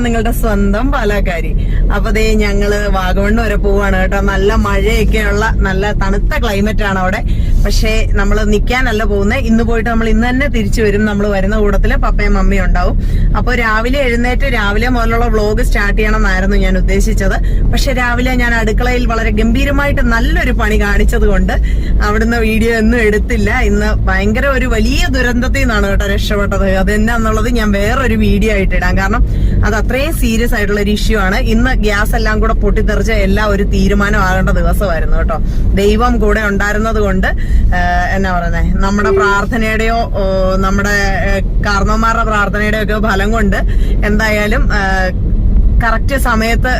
ഞാൻ നിങ്ങളുടെ സ്വന്തം പാലക്കാരി. അപ്പൊ ദേ ഞങ്ങൾ വാഗമണ്ണ് വരെ പോവാണ് കേട്ടോ. നല്ല മഴയൊക്കെയുള്ള നല്ല തണുത്ത ക്ലൈമറ്റ് ആണ് അവിടെ. പക്ഷേ നമ്മൾ നിൽക്കാനല്ല പോകുന്നത് ഇന്ന് പോയിട്ട് നമ്മൾ ഇന്ന് തന്നെ തിരിച്ചു വരും. നമ്മൾ വരുന്ന കൂടത്തിൽ പപ്പയും മമ്മിയും ഉണ്ടാവും. അപ്പോൾ രാവിലെ എഴുന്നേറ്റ് രാവിലെ മുതലുള്ള വ്ലോഗ് സ്റ്റാർട്ട് ചെയ്യണം എന്നായിരുന്നു ഞാൻ ഉദ്ദേശിച്ചത്. പക്ഷെ രാവിലെ ഞാൻ അടുക്കളയിൽ വളരെ ഗംഭീരമായിട്ട് നല്ലൊരു പണി കാണിച്ചത് കൊണ്ട് അവിടുന്ന് വീഡിയോ ഒന്നും എടുത്തില്ല. ഇന്ന് ഭയങ്കര ഒരു വലിയ ദുരന്തത്തിൽ നിന്നാണ് കേട്ടോ രക്ഷപ്പെട്ടത്. അതെന്നാന്നുള്ളത് ഞാൻ വേറൊരു വീഡിയോ ആയിട്ട് ഇടാം. കാരണം അത് അത്രയും സീരിയസ് ആയിട്ടുള്ള ഒരു ഇഷ്യൂ ആണ്. ഇന്ന് ഗ്യാസ് എല്ലാം കൂടെ പൊട്ടിത്തെറിച്ച എല്ലാം ഒരു തീരുമാനമാകേണ്ട ദിവസമായിരുന്നു കേട്ടോ. ദൈവം കൂടെ ഉണ്ടായിരുന്നത് കൊണ്ട് എന്നാ പറയുന്നത് നമ്മുടെ പ്രാർത്ഥനയുടെയോ നമ്മുടെ കാർമ്മമാരുടെ പ്രാർത്ഥനയുടെയോ ഒക്കെ ഫലം കൊണ്ട് എന്തായാലും കറക്റ്റ് സമയത്ത്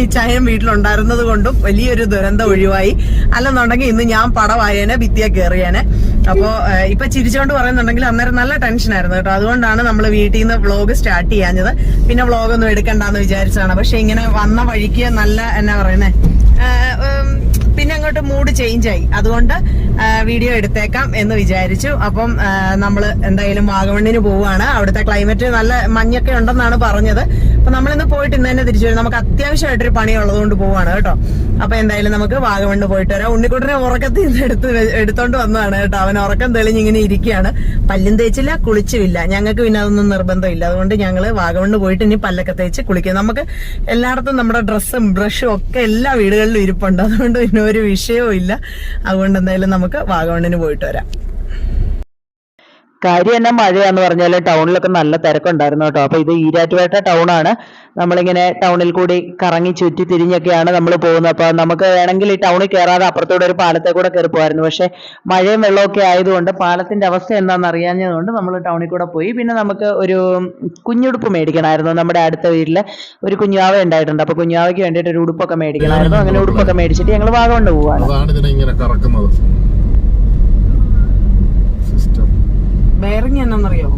ഈ ചായം വീട്ടിലുണ്ടായിരുന്നത് കൊണ്ടും വലിയൊരു ദുരന്തം ഒഴിവായി. അല്ലെന്നുണ്ടെങ്കിൽ ഇന്ന് ഞാൻ പടവായേനെ ഭിത്തിയെ കയറിയേനെ അപ്പോ ഇപ്പൊ ചിരിച്ചോണ്ട് പറയുന്നുണ്ടെങ്കിൽ അന്നേരം നല്ല ടെൻഷൻ ആയിരുന്നു കേട്ടോ. അതുകൊണ്ടാണ് നമ്മൾ വീട്ടിൽ നിന്ന് വ്ളോഗ് സ്റ്റാർട്ട് ചെയ്യാഞ്ഞത്. പിന്നെ വ്ളോഗ് ഒന്നും എടുക്കണ്ടെന്ന് വിചാരിച്ചതാണ്. പക്ഷെ ഇങ്ങനെ വന്ന വഴിക്ക് നല്ല എന്നാ പറയുന്നേ? പിന്നെ അങ്ങോട്ട് മൂഡ് ചേഞ്ച് ആയി. അതുകൊണ്ട് വീഡിയോ എടുത്തേക്കാം എന്ന് വിചാരിച്ചു. അപ്പം നമ്മൾ എന്തായാലും വാഗമണ്ണിന് പോവുകയാണ്. അവിടുത്തെ ക്ലൈമറ്റ് നല്ല മഞ്ഞൊക്കെ ഉണ്ടെന്നാണ് പറഞ്ഞത്. അപ്പൊ നമ്മൾ ഇന്ന് പോയിട്ട് ഇന്ന് തന്നെ തിരിച്ചു വരും. നമുക്ക് അത്യാവശ്യമായിട്ടൊരു പണി ഉള്ളതുകൊണ്ട് പോവാണ് കേട്ടോ. അപ്പൊ എന്തായാലും നമുക്ക് വാഗമണ്ണ് പോയിട്ട് വരാം. ഉണ്ണിക്കുട്ടനെ ഉറക്കത്തിൽ നിന്ന് എടുത്ത് എടുത്തോണ്ട് വന്നതാണ് കേട്ടോ. അവൻ ഉറക്കം തെളിഞ്ഞ് ഇങ്ങനെ ഇരിക്കുകയാണ്. പല്ലും തേച്ചില്ല കുളിച്ചുമില്ല. ഞങ്ങൾക്ക് പിന്നെ അതൊന്നും നിർബന്ധമില്ല. അതുകൊണ്ട് ഞങ്ങൾ വാഗമണ്ണ് പോയിട്ട് ഇനി പല്ലൊക്കെ തേച്ച് കുളിക്കും. നമുക്ക് എല്ലായിടത്തും നമ്മുടെ ഡ്രസ്സും ബ്രഷും ഒക്കെ എല്ലാ വീടുകളിലും ഇരിപ്പുണ്ട്. അതുകൊണ്ട് പിന്നെ ഒരു വിഷയവും ഇല്ല അതുകൊണ്ട് എന്തായാലും നമുക്ക് വാഗമണ്ണിന് പോയിട്ട് വരാം. കാര്യം എന്നാ മഴയാന്ന് പറഞ്ഞാൽ ടൗണിലൊക്കെ നല്ല തിരക്കുണ്ടായിരുന്നു കേട്ടോ. അപ്പൊ ഇത് ഈരാറ്റുപേട്ട ടൗൺ ആണ് നമ്മളിങ്ങനെ ടൗണിൽ കൂടി കറങ്ങി ചുറ്റി തിരിഞ്ഞൊക്കെയാണ് നമ്മൾ പോകുന്നത്. അപ്പൊ നമുക്ക് വേണമെങ്കിൽ ഈ ടൗണിൽ കയറാതെ അപ്പുറത്തൂടെ ഒരു പാലത്തെ കൂടെ കയറി പോകായിരുന്നു പക്ഷെ മഴയും വെള്ളമൊക്കെ ആയതുകൊണ്ട് പാലത്തിന്റെ അവസ്ഥ എന്താണെന്ന് അറിയാഞ്ഞതുകൊണ്ട് നമ്മൾ ടൗണിൽ കൂടെ പോയി. പിന്നെ നമുക്ക് ഒരു കുഞ്ഞുടുപ്പ് മേടിക്കണമായിരുന്നു. നമ്മുടെ അടുത്ത വീട്ടിൽ ഒരു കുഞ്ഞാവ ഉണ്ടായിട്ടുണ്ട്. അപ്പൊ കുഞ്ഞാവയ്ക്ക് വേണ്ടിയിട്ട് ഒരു ഉടുപ്പൊക്കെ മേടിക്കണമായിരുന്നു. അങ്ങനെ ഉടുപ്പൊക്കെ മേടിച്ചിട്ട് ഞങ്ങൾ വാഗമണ് പോവാണ് അതാണ് ഇതിനെ ഇങ്ങനെ കറക്കുന്നത് സിസ്റ്റം ബെയറിങ് എന്നാന്നറിയോ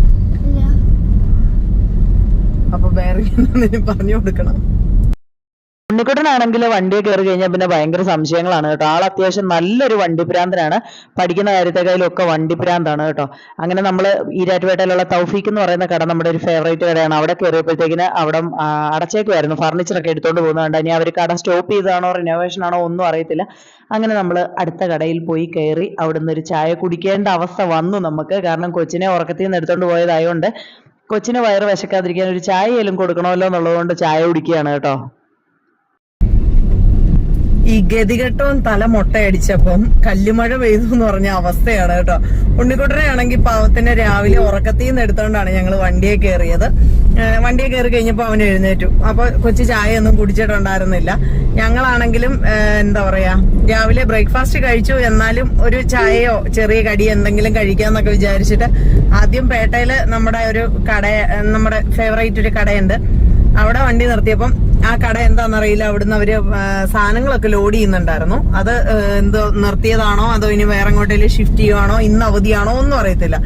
അപ്പൊ ബെയറിങ് എന്നാന്ന് പറഞ്ഞു കൊടുക്കണം. ഉണ്ണിക്കുട്ടനാണെങ്കിൽ വണ്ടി കയറി കഴിഞ്ഞാൽ പിന്നെ ഭയങ്കര സംശയങ്ങളാണ് കേട്ടോ. ആൾ അത്യാവശ്യം നല്ലൊരു വണ്ടി ഭ്രാന്തനാണ് പഠിക്കുന്ന കാര്യത്തെക്കാളും ഒക്കെ വണ്ടി ഭ്രാന്താണ് കേട്ടോ. അങ്ങനെ നമ്മൾ ഈരാറ്റുപേട്ടയിലുള്ള തൗഫീഖ് എന്ന് പറയുന്ന കട നമ്മുടെ ഒരു ഫേവറേറ്റ് കടയാണ്. അവിടെ കയറിയപ്പോഴത്തേക്കിന് അവിടെ അടച്ചേക്കുമായിരുന്നു ഫർണിച്ചറൊക്കെ എടുത്തോണ്ട് പോകുന്നതുകൊണ്ട് ഇനി അവർ കട സ്റ്റോപ്പ് ചെയ്താണോ റിനോവേഷൻ ആണോ ഒന്നും അറിയത്തില്ല. അങ്ങനെ നമ്മൾ അടുത്ത കടയിൽ പോയി കയറി അവിടുന്ന് ഒരു ചായ കുടിക്കേണ്ട അവസ്ഥ വന്നു നമുക്ക്. കാരണം കൊച്ചിനെ ഉറക്കത്തിൽ നിന്ന് എടുത്തോണ്ട് പോയതായതുകൊണ്ട് കൊച്ചിന് വയറ് വിശക്കാതിരിക്കാൻ ഒരു ചായയിലും കൊടുക്കണമല്ലോ എന്നുള്ളതുകൊണ്ട് ചായ കുടിക്കുകയാണ് കേട്ടോ. ഈ ഗതികെട്ടവും തല മൊട്ടയടിച്ചപ്പം കല്ലുമഴ പെയ്തു എന്ന് പറഞ്ഞ അവസ്ഥയാണ് കേട്ടോ. ഉണ്ണിക്കുട്ടനെ ആണെങ്കിൽ പാവത്തിന്റെ രാവിലെ ഉറക്കത്തിൽ നിന്ന് എടുത്തോണ്ടാണ് ഞങ്ങൾ വണ്ടിയെ കയറിയത് വണ്ടിയെ കയറി കഴിഞ്ഞപ്പോൾ അവൻ എഴുന്നേറ്റു. അപ്പൊ കൊച്ചു ചായ ഒന്നും കുടിച്ചിട്ടുണ്ടായിരുന്നില്ല. ഞങ്ങളാണെങ്കിലും എന്താ പറയാ രാവിലെ ബ്രേക്ക്ഫാസ്റ്റ് കഴിച്ചു. എന്നാലും ഒരു ചായയോ ചെറിയ കടി എന്തെങ്കിലും കഴിക്കാന്നൊക്കെ വിചാരിച്ചിട്ട് ആദ്യം പേട്ടയിൽ നമ്മുടെ ഒരു കട നമ്മുടെ ഫേവറേറ്റ് ഒരു കടയുണ്ട്. അവിടെ വണ്ടി നിർത്തിയപ്പം ആ കട എന്താണെന്നറിയില്ല. അവിടുന്ന് അവർ സാധനങ്ങളൊക്കെ ലോഡ് ചെയ്യുന്നുണ്ടായിരുന്നു. അത് എന്തോ നിർത്തിയതാണോ അതോ ഇനി വേറെ എങ്ങോട്ടേലും ഷിഫ്റ്റ് ചെയ്യുവാണോ ഇന്ന് അവധിയാണോ ഒന്നും അറിയത്തില്ല.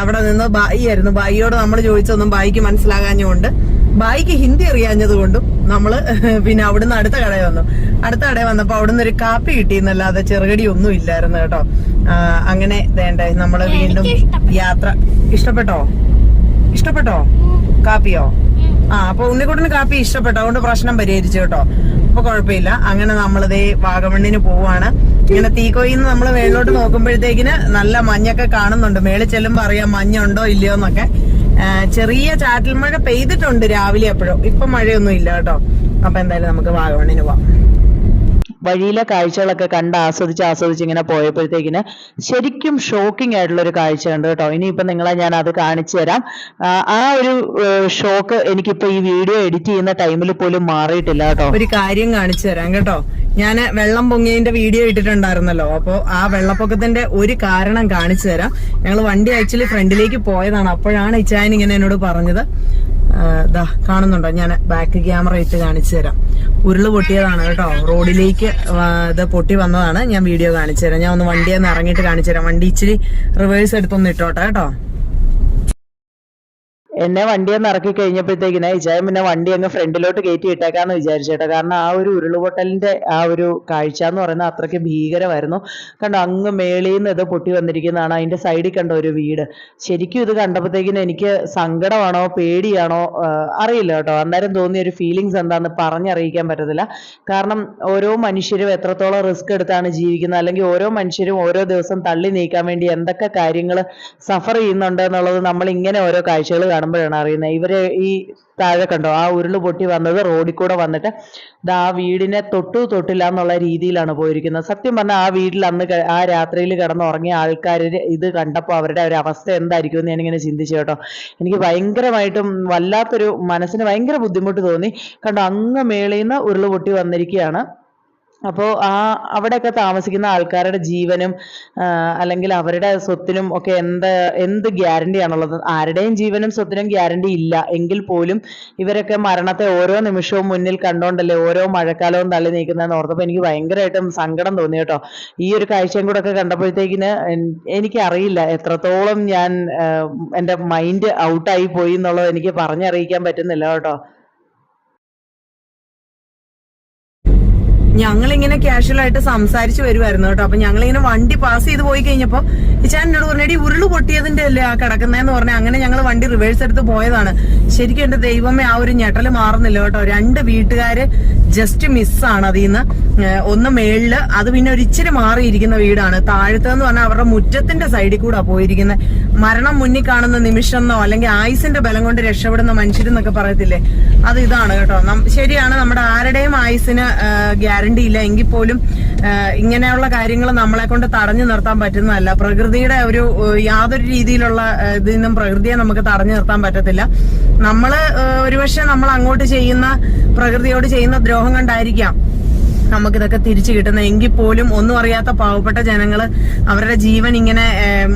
അവിടെ നിന്ന് ബായി ആയിരുന്നു. ബായിയോട് നമ്മൾ ചോദിച്ചൊന്നും ബായിക്ക് മനസ്സിലാകാഞ്ഞുകൊണ്ട് ബായിക്ക് ഹിന്ദി അറിയാഞ്ഞത് കൊണ്ടും നമ്മൾ പിന്നെ അവിടുന്ന് അടുത്ത കടയിൽ വന്നു. അടുത്ത കടയിൽ വന്നപ്പോ അവിടുന്ന് ഒരു കാപ്പി കിട്ടിയെന്നല്ലാതെ ചെറുകടി ഒന്നും ഇല്ലായിരുന്നു കേട്ടോ. അങ്ങനെ വേണ്ടേ നമ്മൾ വീണ്ടും യാത്ര. ഇഷ്ടപ്പെട്ടോ? ഇഷ്ടപ്പെട്ടോ? കാപ്പിയോ? ആ അപ്പൊ ഉണ്ണിക്കുട്ടന് കാപ്പി ഇഷ്ടപ്പെട്ടു. അതുകൊണ്ട് പ്രശ്നം പരിഹരിച്ചു കേട്ടോ. അപ്പൊ കുഴപ്പമില്ല. അങ്ങനെ നമ്മളിതേ വാഗമണ്ണിന് പോവാണ് ഇങ്ങനെ തീക്കോയിന്ന് നമ്മൾ മേളിലോട്ട് നോക്കുമ്പോഴത്തേക്കിന് നല്ല മഞ്ഞൊക്കെ കാണുന്നുണ്ട്. മേളിൽ ചെല്ലുമ്പോ അറിയാം മഞ്ഞുണ്ടോ ഇല്ലയോ എന്നൊക്കെ. ചെറിയ ചാറ്റൽ മഴ പെയ്തിട്ടുണ്ട് രാവിലെ എപ്പോഴും. ഇപ്പൊ മഴയൊന്നും ഇല്ല കേട്ടോ. അപ്പൊ എന്തായാലും നമുക്ക് വാഗമണ്ണിന് പോവാം. വഴിയിലെ കാഴ്ചകളൊക്കെ കണ്ട് ആസ്വദിച്ച് ആസ്വദിച്ച് ഇങ്ങനെ പോയപ്പോഴത്തേക്കിന് ശരിക്കും ഷോക്കിംഗ് ആയിട്ടുള്ള ഒരു കാഴ്ച ഉണ്ട് കേട്ടോ. ഇനിയിപ്പോ നിങ്ങളെ ഞാൻ അത് കാണിച്ചു തരാം. ആ, ഒരു ഷോക്ക് എനിക്കിപ്പോ ഈ വീഡിയോ എഡിറ്റ് ചെയ്യുന്ന ടൈമിൽ പോലും മാറിയിട്ടില്ല കേട്ടോ. ഒരു കാര്യം കാണിച്ചു തരാം കേട്ടോ. ഞാൻ വെള്ളം പൊങ്ങിയതിന്റെ വീഡിയോ ഇട്ടിട്ടുണ്ടായിരുന്നല്ലോ. അപ്പോ ആ വെള്ളപ്പൊക്കത്തിന്റെ ഒരു കാരണം കാണിച്ചു തരാം. ഞങ്ങൾ വണ്ടി ആക്ച്വലി ഫ്രണ്ടിലേക്ക് പോയതാണ്. അപ്പോഴാണ് ഇച്ചായൻ ഇങ്ങനെ എന്നോട് പറഞ്ഞത്. ദാ കാണുന്നുണ്ടോ? ഞാൻ ബാക്ക് ക്യാമറ ഇട്ട് കാണിച്ചു തരാം. ഉരുൾ പൊട്ടിയതാണ് കേട്ടോ. റോഡിലേക്ക് ഇത് പൊട്ടി വന്നതാണ്. ഞാൻ വീഡിയോ കാണിച്ചു തരാം. ഞാൻ ഒന്ന് വണ്ടിയിൽ നിന്ന് ഇറങ്ങിയിട്ട് കാണിച്ചു തരാം. വണ്ടി ഇച്ചിരി റിവേഴ്സ് എടുത്തൊന്ന് ഇട്ടോട്ടെ കേട്ടോ. എന്നെ വണ്ടി ഒന്ന് ഇറക്കി കഴിഞ്ഞപ്പോഴത്തേക്കിനെ ഇച്ചായൻ പിന്നെ വണ്ടി അങ്ങ് ഫ്രണ്ടിലോട്ട് കയറ്റി ഇട്ടേക്കാന്ന് വിചാരിച്ചേട്ടാ കാരണം ആ ഒരു ഉരുളുപൊട്ടലിന്റെ ആ ഒരു കാഴ്ച എന്ന് പറയുന്നത് അത്രയ്ക്ക് ഭീകരമായിരുന്നു. കണ്ടോ അങ്ങ് മേളിൽ നിന്ന് ഇത് പൊട്ടി വന്നിരിക്കുന്നതാണ് അതിന്റെ സൈഡിൽ കണ്ട ഒരു വീട്. ശരിക്കും ഇത് കണ്ടപ്പോഴത്തേക്കിന് എനിക്ക് സങ്കടമാണോ പേടിയാണോ അറിയില്ല കേട്ടോ. അന്നേരം തോന്നിയ ഒരു ഫീലിങ്സ് എന്താന്ന് പറഞ്ഞറിയിക്കാൻ പറ്റത്തില്ല. കാരണം ഓരോ മനുഷ്യരും എത്രത്തോളം റിസ്ക് എടുത്താണ് ജീവിക്കുന്നത് അല്ലെങ്കിൽ ഓരോ മനുഷ്യരും ഓരോ ദിവസം തള്ളി നീക്കാൻ വേണ്ടി എന്തൊക്കെ കാര്യങ്ങൾ സഫർ ചെയ്യുന്നുണ്ട് എന്നുള്ളത് നമ്മൾ ഇങ്ങനെ ഓരോ കാഴ്ചകൾ കാണുമ്പോഴാണ് അറിയുന്നത് ഇവരെ ഈ താഴെ കണ്ടോ ആ ഉരുൾ പൊട്ടി വന്നത് റോഡിൽ കൂടെ വന്നിട്ട് ദാ ആ വീടിനെ തൊട്ടു തൊട്ടില്ല എന്നുള്ള രീതിയിലാണ് പോയിരിക്കുന്നത്. സത്യം പറഞ്ഞാൽ ആ വീട്ടിൽ അന്ന് ആ രാത്രിയിൽ കിടന്നുറങ്ങിയ ആൾക്കാർ ഇത് കണ്ടപ്പോൾ അവരുടെ ഒരു അവസ്ഥ എന്തായിരിക്കും എന്ന് ഞാനിങ്ങനെ ചിന്തിച്ചു കേട്ടോ. എനിക്ക് ഭയങ്കരമായിട്ടും വല്ലാത്തൊരു മനസ്സിന് ഭയങ്കര ബുദ്ധിമുട്ട് തോന്നി. കണ്ടോ അങ്ങ് മേളിൽ നിന്ന് ഉരുൾ പൊട്ടി വന്നിരിക്കുകയാണ്. അപ്പോൾ ആ അവിടെയൊക്കെ താമസിക്കുന്ന ആൾക്കാരുടെ ജീവനും അല്ലെങ്കിൽ അവരുടെ സ്വത്തിനും ഒക്കെ എന്ത് എന്ത് ഗ്യാരണ്ടി ആണുള്ളത്? ആരുടെയും ജീവനും സ്വത്തിനും ഗ്യാരണ്ടി ഇല്ല. എങ്കിൽ പോലും ഇവരൊക്കെ മരണത്തെ ഓരോ നിമിഷവും മുന്നിൽ കണ്ടോണ്ടല്ലേ ഓരോ മഴക്കാലവും തള്ളി നീക്കുന്നതെന്ന് ഓർത്തപ്പോൾ എനിക്ക് ഭയങ്കരമായിട്ടും സങ്കടം തോന്നി കേട്ടോ. ഈ ഒരു കാഴ്ചയും കൂടെ ഒക്കെ കണ്ടപ്പോഴത്തേക്കിന് എനിക്കറിയില്ല എത്രത്തോളം ഞാൻ എന്റെ മൈൻഡ് ഔട്ടായി പോയി എന്നുള്ളത് എനിക്ക് പറഞ്ഞറിയിക്കാൻ പറ്റുന്നില്ല കേട്ടോ. ഞങ്ങളിങ്ങനെ കാഷ്വൽ ആയിട്ട് സംസാരിച്ചു വരുമായിരുന്നു കേട്ടോ. അപ്പൊ ഞങ്ങളിങ്ങനെ വണ്ടി പാസ് ചെയ്ത് പോയി കഴിഞ്ഞപ്പോ ഇച്ചാൻ എന്നോട് പറഞ്ഞു ഉരുൾ പൊട്ടിയതിന്റെ അല്ലേ ആ കിടക്കുന്നതെന്ന് പറഞ്ഞ അങ്ങനെ ഞങ്ങൾ വണ്ടി റിവേഴ്സ് എടുത്ത് പോയതാണ്. ശരിക്കും എന്റെ ദൈവമേ ആ ഒരു ഞെട്ടൽ മാറുന്നില്ല കേട്ടോ. രണ്ട് വീട്ടുകാര് ജസ്റ്റ് മിസ്സാണ് അതിൽ നിന്ന് ഒന്ന് മേളിൽ അത് പിന്നെ ഒരു ഇച്ചിരി മാറിയിരിക്കുന്ന വീടാണ്. താഴത്തെന്ന് പറഞ്ഞാൽ അവരുടെ മുറ്റത്തിന്റെ സൈഡിൽ കൂടെ പോയിരിക്കുന്നത് മരണം മുന്നിൽ കാണുന്ന നിമിഷം എന്നോ അല്ലെങ്കിൽ ആയുസിന്റെ ബലം കൊണ്ട് രക്ഷപ്പെടുന്ന മനുഷ്യരെന്നൊക്കെ പറയത്തില്ലേ? അത് ഇതാണ് കേട്ടോ. ശരിയാണ്. നമ്മുടെ ആരുടെയും ആയുസിന് ഗ്യാരണ്ടി ഇല്ല. എങ്കിൽ പോലും ഇങ്ങനെയുള്ള കാര്യങ്ങൾ നമ്മളെ കൊണ്ട് തടഞ്ഞു നിർത്താൻ പറ്റുന്നതല്ല. പ്രകൃതിയുടെ ഒരു യാതൊരു രീതിയിലുള്ള ഇതിൽ നിന്നും പ്രകൃതിയെ നമുക്ക് തടഞ്ഞു നിർത്താൻ പറ്റത്തില്ല. നമ്മൾ ഒരുപക്ഷെ നമ്മൾ അങ്ങോട്ട് ചെയ്യുന്ന പ്രകൃതിയോട് ചെയ്യുന്ന ദ്രോഹം കണ്ടായിരിക്കാം. നമുക്കിതൊക്കെ തിരിച്ചു കിട്ടുന്നത് എങ്കിൽ പോലും ഒന്നും അറിയാത്ത പാവപ്പെട്ട ജനങ്ങൾ അവരുടെ ജീവൻ ഇങ്ങനെ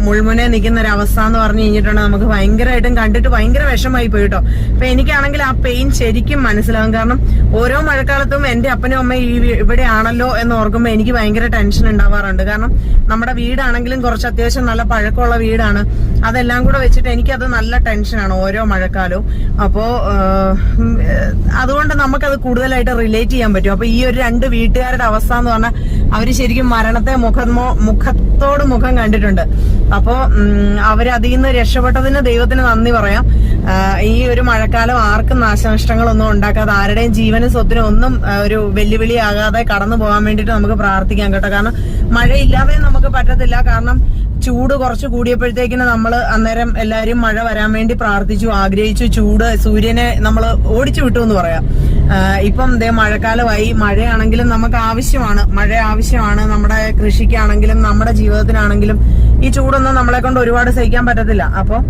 മുൾമുനെ നിൽക്കുന്ന ഒരു അവസ്ഥ എന്ന് പറഞ്ഞു കഴിഞ്ഞിട്ടുണ്ടെങ്കിൽ നമുക്ക് ഭയങ്കരമായിട്ടും കണ്ടിട്ട് ഭയങ്കര വിഷമായി പോയി കേട്ടോ. അപ്പൊ എനിക്കാണെങ്കിൽ ആ പെയിൻ ശരിക്കും മനസ്സിലാകും കാരണം ഓരോ മഴക്കാലത്തും എന്റെ അപ്പനും അമ്മ ഈ വീ- ഇവിടെ ആണല്ലോ എന്ന് ഓർക്കുമ്പോൾ എനിക്ക് ഭയങ്കര ടെൻഷൻ ഉണ്ടാവാറുണ്ട്. കാരണം നമ്മുടെ വീടാണെങ്കിലും കുറച്ച് അത്യാവശ്യം നല്ല പഴക്കമുള്ള വീടാണ്. അതെല്ലാം കൂടെ വെച്ചിട്ട് എനിക്കത് നല്ല ടെൻഷനാണ് ഓരോ മഴക്കാലവും. അപ്പോ അതുകൊണ്ട് നമുക്കത് കൂടുതലായിട്ട് റിലേറ്റ് ചെയ്യാൻ പറ്റും. അപ്പൊ ഈ ഒരു രണ്ട് വീട്ടുകാരുടെ അവസ്ഥ എന്ന് പറഞ്ഞാൽ അവർ ശരിക്കും മരണത്തെ മുഖമോ മുഖത്തോട് മുഖം കണ്ടിട്ടുണ്ട്. അപ്പോ അവരതിൽ നിന്ന് രക്ഷപ്പെട്ടതിന് ദൈവത്തിന് നന്ദി പറയാം. ഈ ഒരു മഴക്കാലം ആർക്കും നാശനഷ്ടങ്ങളൊന്നും ഉണ്ടാക്കാതെ ആരുടെയും ജീവനും സ്വത്തിനും ഒന്നും ഒരു ഒരു വെല്ലുവിളിയാകാതെ കടന്നു പോകാൻ വേണ്ടിയിട്ട് നമുക്ക് പ്രാർത്ഥിക്കാം കേട്ടോ. കാരണം മഴയില്ലാതെ നമുക്ക് പറ്റത്തില്ല. കാരണം ചൂട് കുറച്ച് കൂടിയപ്പോഴത്തേക്കിന് നമ്മൾ അന്നേരം എല്ലാവരും മഴ വരാൻ വേണ്ടി പ്രാർത്ഥിച്ചു ആഗ്രഹിച്ചു. ചൂട് സൂര്യനെ നമ്മൾ ഓടിച്ചു വിട്ടു എന്ന് പറയാം ഇപ്പം ദേ മഴക്കാലമായി. മഴയാണെങ്കിലും നമുക്ക് ആവശ്യമാണ്. മഴ ആവശ്യമാണ്. നമ്മുടെ കൃഷിക്കാണെങ്കിലും നമ്മുടെ ജീവിതത്തിനാണെങ്കിലും ഈ ചൂടൊന്നും നമ്മളെ കൊണ്ട് ഒരുപാട് സഹിക്കാൻ പറ്റത്തില്ല. അപ്പോൾ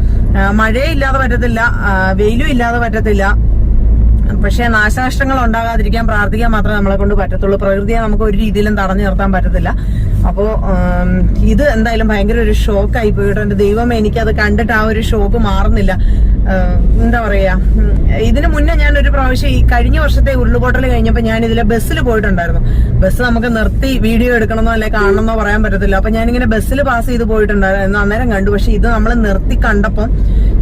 മഴയില്ലാതെ പറ്റത്തില്ല. വെയിലും ഇല്ലാതെ പറ്റത്തില്ല. പക്ഷേ നാശനഷ്ടങ്ങൾ ഉണ്ടാകാതിരിക്കാൻ പ്രാർത്ഥിക്കാൻ മാത്രമേ നമ്മളെ കൊണ്ട് പറ്റത്തുള്ളൂ. പ്രകൃതിയെ നമുക്ക് ഒരു രീതിയിലും തടഞ്ഞു നിർത്താൻ പറ്റത്തില്ല. അപ്പോ ഇത് എന്തായാലും ഭയങ്കര ഒരു ഷോക്കായി പോയിട്ട് ദൈവമേ ദൈവം എനിക്കത് കണ്ടിട്ട് ആ ഒരു ഷോക്ക് മാറുന്നില്ല. എന്താ പറയാ? ഇതിനു മുന്നേ ഞാൻ ഒരു പ്രാവശ്യം ഈ കഴിഞ്ഞ വർഷത്തെ ഉരുളുപൊട്ടൽ കഴിഞ്ഞപ്പോൾ ഞാൻ ഇതിലെ ബസ്സിൽ പോയിട്ടുണ്ടായിരുന്നു. ബസ് നമുക്ക് നിർത്തി വീഡിയോ എടുക്കണമെന്നോ അല്ലെ കാണണമെന്നോ പറയാൻ പറ്റത്തില്ല. അപ്പൊ ഞാനിങ്ങനെ ബസ്സിൽ പാസ് ചെയ്ത് പോയിട്ടുണ്ടായിരുന്നു. അന്നേരം കണ്ടു. പക്ഷെ ഇത് നമ്മൾ നിർത്തി കണ്ടപ്പം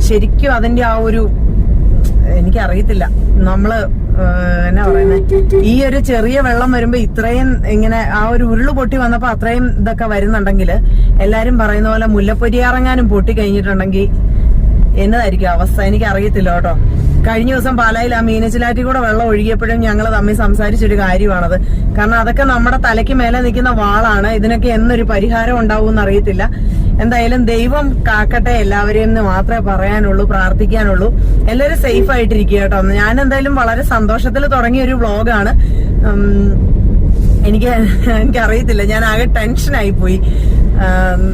ശരിക്കും അതിന്റെ ആ ഒരു എനിക്കറിയത്തില്ല. നമ്മൾ എന്നാ പറയുന്നത് ഈ ഒരു ചെറിയ വെള്ളം വരുമ്പോ ഇത്രയും ഇങ്ങനെ ആ ഒരു ഉരുൾ പൊട്ടി വന്നപ്പോ അത്രയും ഇതൊക്കെ വരുന്നുണ്ടെങ്കിൽ എല്ലാരും പറയുന്ന പോലെ മുല്ലപ്പൊരിയാറങ്ങാനും പൊട്ടി കഴിഞ്ഞിട്ടുണ്ടെങ്കിൽ എന്നതായിരിക്കും അവസ്ഥ. എനിക്ക് അറിയത്തില്ല കേട്ടോ. കഴിഞ്ഞ ദിവസം പാലായിൽ ആ മീനച്ചിലാറ്റി കൂടെ വെള്ളം ഒഴുകിയപ്പോഴും ഞങ്ങൾ തമ്മിൽ സംസാരിച്ചൊരു കാര്യമാണത്. കാരണം അതൊക്കെ നമ്മുടെ തലയ്ക്ക് മേലെ നിൽക്കുന്ന വാളാണ്. ഇതിനൊക്കെ എന്നൊരു പരിഹാരം ഉണ്ടാവും അറിയത്തില്ല. എന്തായാലും ദൈവം കാക്കട്ടെ എല്ലാവരെയും എന്ന് മാത്രമേ പറയാനുള്ളൂ പ്രാർത്ഥിക്കാനുള്ളൂ. എല്ലാവരും സേഫ് ആയിട്ടിരിക്കുക കേട്ടോ. ഞാൻ എന്തായാലും വളരെ സന്തോഷത്തിൽ തുടങ്ങിയ ഒരു വ്ളോഗാണ് എനിക്ക് എനിക്ക് എനിക്കറിയത്തില്ല. ഞാൻ ആകെ ടെൻഷനായി പോയി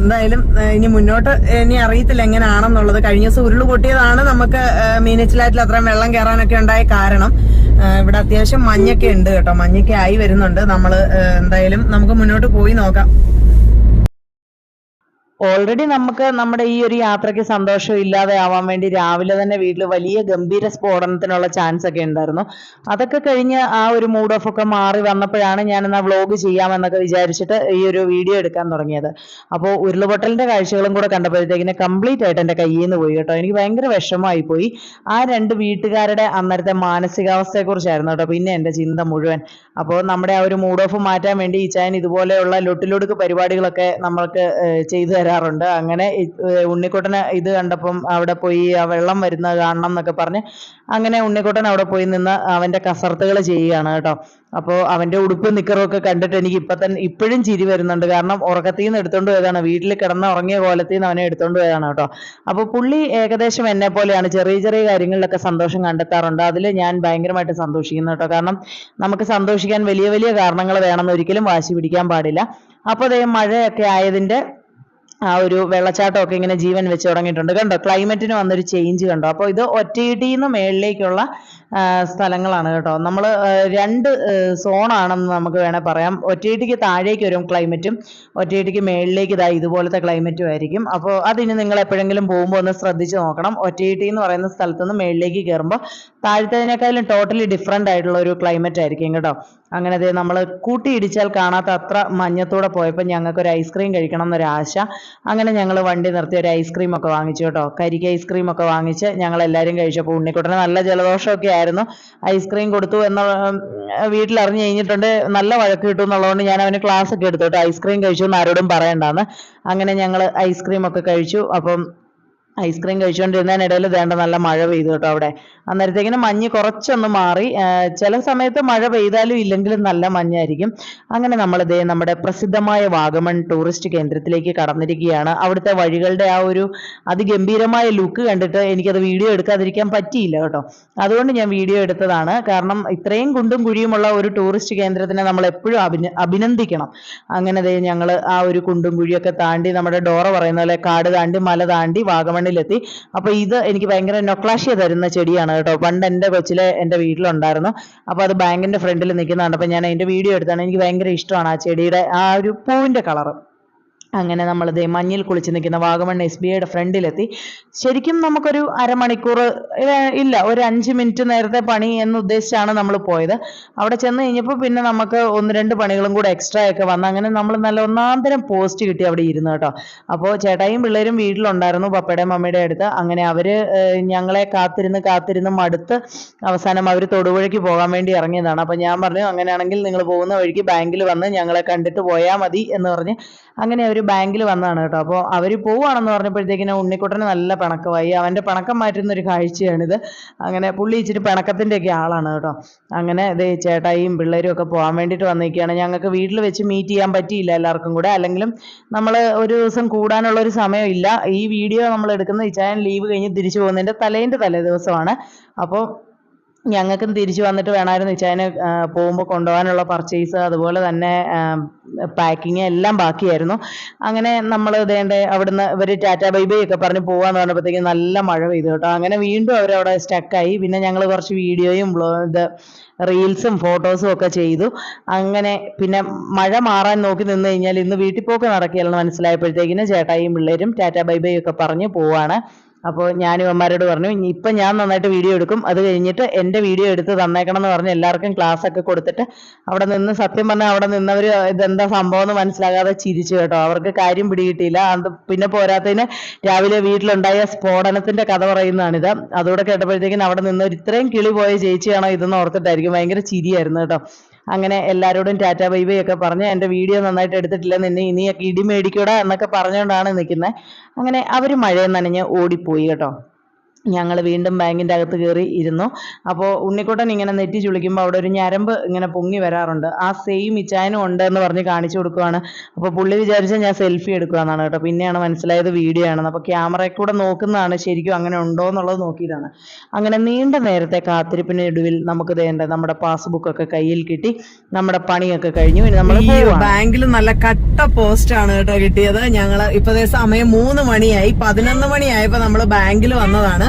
എന്തായാലും ഇനി മുന്നോട്ട് ഇനി അറിയത്തില്ല എങ്ങനെയാണെന്നുള്ളത് കഴിഞ്ഞ ദിവസം ഉരുൾ പൊട്ടിയതാണ് നമുക്ക് മീനച്ചിലാറ്റിൽ അത്രയും വെള്ളം കയറാനൊക്കെ ഉണ്ടായ കാരണം. ഇവിടെ അത്യാവശ്യം മഞ്ഞൊക്കെ ഉണ്ട് കേട്ടോ. മഞ്ഞൊക്കെ ആയി വരുന്നുണ്ട്. നമ്മൾ എന്തായാലും നമുക്ക് മുന്നോട്ട് പോയി നോക്കാം. ഓൾറെഡി നമുക്ക് നമ്മുടെ ഈ ഒരു യാത്രയ്ക്ക് സന്തോഷം ഇല്ലാതെ ആവാൻ വേണ്ടി രാവിലെ തന്നെ വീട്ടിൽ വലിയ ഗംഭീര സ്ഫോടനത്തിനുള്ള ചാൻസ് ഒക്കെ ഉണ്ടായിരുന്നു. അതൊക്കെ കഴിഞ്ഞ് ആ ഒരു മൂഡ് ഓഫ് ഒക്കെ മാറി വന്നപ്പോഴാണ് ഞാൻ എന്നാ വ്ലോഗ് ചെയ്യാമെന്നൊക്കെ വിചാരിച്ചിട്ട് ഈ ഒരു വീഡിയോ എടുക്കാൻ തുടങ്ങിയത്. അപ്പോൾ ഉരുളുപൊട്ടലിന്റെ കാഴ്ചകളും കൂടെ കണ്ടപ്പോഴത്തേക്കിന് കംപ്ലീറ്റ് ആയിട്ട് എന്റെ കയ്യിൽ നിന്ന് പോയി കേട്ടോ. എനിക്ക് ഭയങ്കര വിഷമമായി പോയി. ആ രണ്ട് വീട്ടുകാരുടെ അന്നേരത്തെ മാനസികാവസ്ഥയെ കുറിച്ചായിരുന്നു കേട്ടോ പിന്നെ എന്റെ ചിന്ത മുഴുവൻ. അപ്പോൾ നമ്മുടെ ആ ഒരു മൂഡ് ഓഫ് മാറ്റാൻ വേണ്ടി ഈ ചാൻ ഇതുപോലെയുള്ള ലൊട്ടിലൊടുക്ക് പരിപാടികളൊക്കെ നമ്മൾക്ക് ചെയ്തു തരാറുണ്ട് അങ്ങനെ ഉണ്ണിക്കുട്ടനെ ഇത് കണ്ടപ്പം അവിടെ പോയി ആ വെള്ളം വരുന്നത് കാണണം എന്നൊക്കെ പറഞ്ഞ് അങ്ങനെ ഉണ്ണിക്കുട്ടൻ അവിടെ പോയി നിന്ന് അവന്റെ കസർത്തുകൾ ചെയ്യുകയാണ് കേട്ടോ. അപ്പോൾ അവന്റെ ഉടുപ്പ് നിക്കറും ഒക്കെ കണ്ടിട്ട് എനിക്ക് ഇപ്പൊ തന്നെ ഇപ്പോഴും ചിരി വരുന്നുണ്ട്. കാരണം ഉറക്കത്തിൽ നിന്ന് എടുത്തോണ്ട് പോയതാണ്. വീട്ടിൽ കിടന്ന് ഉറങ്ങിയ കോലത്തിൽ നിന്ന് അവനെ എടുത്തോണ്ട് പോയതാണ് കേട്ടോ. അപ്പോൾ പുള്ളി ഏകദേശം എന്നെ പോലെയാണ്. ചെറിയ ചെറിയ കാര്യങ്ങളിലൊക്കെ സന്തോഷം കണ്ടെത്താറുണ്ട്. അതിൽ ഞാൻ ഭയങ്കരമായിട്ട് സന്തോഷിക്കുന്നു കേട്ടോ. കാരണം നമുക്ക് സന്തോഷിക്കാൻ വലിയ വലിയ കാരണങ്ങൾ വേണമെന്ന് ഒരിക്കലും വാശി പിടിക്കാൻ പാടില്ല. അപ്പോൾ അതേ മഴയൊക്കെ ആയതിന്റെ ആ ഒരു വെള്ളച്ചാട്ടമൊക്കെ ഇങ്ങനെ ജീവൻ വെച്ച് തുടങ്ങിയിട്ടുണ്ട്. കണ്ടോ? ക്ലൈമറ്റിന് വന്നൊരു ചേഞ്ച് കണ്ടോ? അപ്പോൾ ഇത് ഒറ്റയിട്ടിന്ന് മേളിലേക്കുള്ള ആ, സ്ഥലങ്ങളാണ് കേട്ടോ. നമ്മൾ രണ്ട് സോണാണെന്ന് നമുക്ക് വേണേൽ പറയാം. ഒറ്റയിട്ടിക്ക് താഴേക്ക് വരും ക്ലൈമറ്റും ഒറ്റയിട്ടിക്ക് മേളിലേക്ക് ഇതാ ഇതുപോലത്തെ ക്ലൈമറ്റും ആയിരിക്കും. അപ്പോൾ അതിന് നിങ്ങൾ എപ്പോഴെങ്കിലും പോകുമ്പോൾ ഒന്ന് ശ്രദ്ധിച്ച് നോക്കണം. ഒറ്റയിട്ടി എന്ന് പറയുന്ന സ്ഥലത്തു നിന്ന് മേളിലേക്ക് കയറുമ്പോൾ താഴത്തേതിനേക്കാളും ടോട്ടലി ഡിഫറെന്റ് ആയിട്ടുള്ള ഒരു ക്ലൈമറ്റ് ആയിരിക്കും കേട്ടോ. അങ്ങനെ ദേ നമ്മൾ കൂട്ടിയിടിച്ചാൽ കാണാത്ത അത്ര മഞ്ഞത്തൂടെ പോയപ്പോൾ ഞങ്ങൾക്ക് ഒരു ഐസ്ക്രീം കഴിക്കണം എന്നൊരു ആശ. അങ്ങനെ ഞങ്ങൾ വണ്ടി നിർത്തി ഒരു ഐസ്ക്രീം ഒക്കെ വാങ്ങിച്ചു കേട്ടോ. കരിക്ക് ഐസ്ക്രീം ഒക്കെ വാങ്ങിച്ച് ഞങ്ങൾ എല്ലാവരും കഴിച്ചപ്പോൾ ഉണ്ണിക്കുട്ടന് നല്ല ജലദോഷമൊക്കെ ആയിരുന്നു. ഐസ്ക്രീം കൊടുത്തു എന്ന വീട്ടിൽ അറിഞ്ഞു കഴിഞ്ഞിട്ടുണ്ട്. നല്ല വഴക്ക് കിട്ടും എന്നുള്ളതുകൊണ്ട് ഞാൻ അവന് ക്ലാസ് ഒക്കെ എടുത്തു കേട്ടോ. ഐസ്ക്രീം കഴിച്ചു എന്ന് ആരോടും പറയണ്ടാന്ന്. അങ്ങനെ ഞങ്ങൾ ഐസ്ക്രീം ഒക്കെ കഴിച്ചു. അപ്പം ഐസ്ക്രീം കഴിച്ചുകൊണ്ടിരുന്നതിനിടയിൽ വേണ്ട നല്ല മഴ പെയ്തു കേട്ടോ അവിടെ. അന്നേരത്തേക്കിന് മഞ്ഞ് കുറച്ചൊന്ന് മാറി. ചില സമയത്ത് മഴ പെയ്താലും ഇല്ലെങ്കിലും നല്ല മഞ്ഞായിരിക്കും. അങ്ങനെ നമ്മൾ ഇതേ നമ്മുടെ പ്രസിദ്ധമായ വാഗമൺ ടൂറിസ്റ്റ് കേന്ദ്രത്തിലേക്ക് കടന്നിരിക്കുകയാണ്. അവിടുത്തെ വഴികളുടെ ആ ഒരു അതിഗംഭീരമായ ലുക്ക് കണ്ടിട്ട് എനിക്കത് വീഡിയോ എടുക്കാതിരിക്കാൻ പറ്റിയില്ല കേട്ടോ. അതുകൊണ്ട് ഞാൻ വീഡിയോ എടുത്തതാണ്. കാരണം ഇത്രയും കുണ്ടും കുഴിയുമുള്ള ഒരു ടൂറിസ്റ്റ് കേന്ദ്രത്തിനെ നമ്മൾ എപ്പോഴും അഭിന അഭിനന്ദിക്കണം. അങ്ങനെ ഞങ്ങൾ ആ ഒരു കുണ്ടും കുഴിയൊക്കെ താണ്ടി നമ്മുടെ ഡോറ പറയുന്ന പോലെ കാട് താണ്ടി മല താണ്ടി വാഗമണ്ണിലെത്തി അപ്പൊ ഇത് എനിക്ക് ഭയങ്കര നൊക്ലാഷ്യ തരുന്ന ചെടിയാണ് കേട്ടോ. പണ്ട് എന്റെ കൊച്ചിലെ എന്റെ വീട്ടിലുണ്ടായിരുന്നു. അപ്പൊ അത് ബാങ്കിന്റെ ഫ്രണ്ടിൽ നിൽക്കുന്ന കണ്ടപ്പോൾ ഞാൻ അതിന്റെ വീഡിയോ എടുത്താണ്. എനിക്ക് ഭയങ്കര ഇഷ്ടമാണ് ആ ചെടിയുടെ ആ ഒരു പൂവിന്റെ കളറ്. അങ്ങനെ നമ്മൾ ദേ മഞ്ഞിൽ കുളിച്ച് നിൽക്കുന്ന വാഗമൺ എസ് ബി ഐയുടെ ഫ്രണ്ടിലെത്തി. ശരിക്കും നമുക്കൊരു അരമണിക്കൂർ ഇല്ല ഒരു അഞ്ച് മിനിറ്റ് നേരത്തെ പണി എന്ന് ഉദ്ദേശിച്ചാണ് നമ്മൾ പോയത്. അവിടെ ചെന്ന് കഴിഞ്ഞപ്പോൾ പിന്നെ നമുക്ക് ഒന്ന് രണ്ട് പണികളും കൂടെ എക്സ്ട്രാ ഒക്കെ വന്ന് അങ്ങനെ നമ്മൾ നല്ല ഒന്നാന്തരം പോസ്റ്റ് കിട്ടി അവിടെ ഇരുന്ന് കേട്ടോ. അപ്പോൾ ചേട്ടായും പിള്ളേരും വീട്ടിലുണ്ടായിരുന്നു പപ്പയുടെ മമ്മിയുടെ അടുത്ത്. അങ്ങനെ അവർ ഞങ്ങളെ കാത്തിരുന്ന് കാത്തിരുന്ന് മടുത്ത് അവസാനം അവർ തൊടുപുഴയ്ക്ക് പോകാൻ വേണ്ടി ഇറങ്ങിയതാണ്. അപ്പോൾ ഞാൻ പറഞ്ഞു അങ്ങനെയാണെങ്കിൽ നിങ്ങൾ പോകുന്ന വഴിക്ക് ബാങ്കിൽ വന്ന് ഞങ്ങളെ കണ്ടിട്ട് പോയാൽ മതി എന്ന് പറഞ്ഞ് അങ്ങനെ അവർ ബാങ്കിൽ വന്നതാണ് കേട്ടോ. അപ്പോൾ അവർ പോവുകയാണെന്ന് പറഞ്ഞപ്പോഴത്തേക്കിനും ഉണ്ണിക്കുട്ടന് നല്ല പിണക്കമായി. അവന്റെ പിണക്കം മാറ്റുന്ന ഒരു കാഴ്ചയാണിത്. അങ്ങനെ പുള്ളി ഇച്ചിരി പിണക്കത്തിന്റെയൊക്കെ ആളാണ് കേട്ടോ. അങ്ങനെ ഇതേ ചേട്ടായിയും പിള്ളേരും ഒക്കെ പോകാൻ വേണ്ടിയിട്ട് വന്നിരിക്കുകയാണ്. ഞങ്ങൾക്ക് വീട്ടിൽ വെച്ച് മീറ്റ് ചെയ്യാൻ പറ്റിയില്ല എല്ലാവർക്കും കൂടെ. അല്ലെങ്കിലും നമ്മൾ ഒരു ദിവസം കൂടാനുള്ള ഒരു സമയമില്ല ഈ വീഡിയോ നമ്മൾ എടുക്കുന്ന ഇച്ചായൻ ലീവ് കഴിഞ്ഞ് തിരിച്ചു പോകുന്നതിന്റെ തലേന്റെ തലേ ദിവസമാണ് അപ്പോൾ ഞങ്ങൾക്കും തിരിച്ചു വന്നിട്ട് വേണമായിരുന്നു ഇച്ചായന് പോകുമ്പോൾ കൊണ്ടുപോകാനുള്ള പർച്ചേസ് അതുപോലെ തന്നെ പാക്കിങ് എല്ലാം ബാക്കിയായിരുന്നു. അങ്ങനെ നമ്മൾ ഇതേണ്ട അവിടുന്ന് ഇവർ ടാറ്റ ബൈ ബൈ ഒക്കെ പറഞ്ഞ് പോകാന്ന് പറഞ്ഞപ്പോഴത്തേക്കും നല്ല മഴ പെയ്തു കേട്ടോ. അങ്ങനെ വീണ്ടും അവരവിടെ സ്റ്റക്കായി പിന്നെ ഞങ്ങൾ കുറച്ച് വീഡിയോയും ഇത് റീൽസും ഫോട്ടോസും ഒക്കെ ചെയ്തു. അങ്ങനെ പിന്നെ മഴ മാറാൻ നോക്കി നിന്ന് കഴിഞ്ഞാൽ ഇന്ന് വീട്ടിൽ പോക്ക് നടക്കുകയാണെന്ന് മനസ്സിലായപ്പോഴത്തേക്കിന് ചേട്ടായിയും പിള്ളേരും ടാറ്റ ബൈ ബൈ ഒക്കെ പറഞ്ഞ് പോവാണ്. അപ്പോൾ ഞാൻ ഇവന്മാരോട് പറഞ്ഞു "ഇനി ഇപ്പം ഞാൻ നന്നായിട്ട് വീഡിയോ എടുക്കും. അത് കഴിഞ്ഞിട്ട് എന്റെ വീഡിയോ എടുത്ത് തന്നേക്കണം എന്ന് പറഞ്ഞ് എല്ലാവർക്കും ക്ലാസ് ഒക്കെ കൊടുത്തിട്ട് അവിടെ നിന്ന് സത്യം പറഞ്ഞാൽ അവിടെ നിന്നവർ ഇതെന്താ സംഭവം എന്ന് മനസ്സിലാകാതെ ചിരിച്ചു കേട്ടോ. അവർക്ക് കാര്യം പിടികിട്ടിയില്ല. അത് പിന്നെ പോരാത്തതിന് രാവിലെ വീട്ടിലുണ്ടായ സ്ഫോടനത്തിന്റെ കഥ പറയുന്നതാണിത്. അതുകൂടെ കേട്ടപ്പോഴത്തേക്കും അവിടെ നിന്ന് ഇത്രയും കിളി പോയ ചേച്ചിയാണോ ഇതെന്ന് ഓർത്തിട്ടായിരിക്കും ഭയങ്കര ചിരിയായിരുന്നു കേട്ടോ. അങ്ങനെ എല്ലാവരോടും ടാറ്റ ബൈ ബൈ ഒക്കെ പറഞ്ഞ് എന്റെ വീഡിയോ നന്നായിട്ട് എടുത്തിട്ടില്ല നിന്നെ ഇനിയൊക്കെ ഇടി മേടിക്കൂടാ എന്നൊക്കെ പറഞ്ഞുകൊണ്ടാണ് നിൽക്കുന്നത് അങ്ങനെ അവർ മഴയിൽ നനഞ്ഞ് ഓടിപ്പോയി കേട്ടോ. ഞങ്ങൾ വീണ്ടും ബാങ്കിന്റെ അകത്ത് കയറി ഇരുന്നു. അപ്പോൾ ഉണ്ണിക്കുട്ടൻ ഇങ്ങനെ നെറ്റി ചുളിക്കുമ്പോൾ അവിടെ ഒരു ഞരമ്പ് ഇങ്ങനെ പൊങ്ങി വരാറുണ്ട്. ആ സെയിം ഇച്ചായനും ഉണ്ട് എന്ന് പറഞ്ഞ് കാണിച്ചു കൊടുക്കുവാണ്. അപ്പോൾ പുള്ളി വിചാരിച്ചാൽ ഞാൻ സെൽഫി എടുക്കുകയെന്നാണ് കേട്ടോ. പിന്നെയാണ് മനസ്സിലായത് വീഡിയോ ആണെന്ന്. അപ്പോൾ ക്യാമറയിൽ കൂടെ നോക്കുന്നതാണ് ശരിക്കും അങ്ങനെ ഉണ്ടോ എന്നുള്ളത് നോക്കിയതാണ്. അങ്ങനെ നീണ്ട നേരത്തെ കാത്തിരിപ്പിനൊടുവിൽ നമുക്ക് വേണ്ട നമ്മുടെ പാസ്ബുക്കൊക്കെ കയ്യിൽ കിട്ടി. നമ്മുടെ പണിയൊക്കെ കഴിഞ്ഞു. ഇനി നമ്മൾ ബാങ്കിൽ നല്ല കട്ട പോസ്റ്റ് ആണ് കേട്ടോ കിട്ടിയത്. ഞങ്ങൾ ഇപ്പോഴത്തെ സമയം മൂന്ന് മണിയായി. പതിനൊന്ന് മണിയായപ്പോൾ നമ്മൾ ബാങ്കിൽ വന്നതാണ്.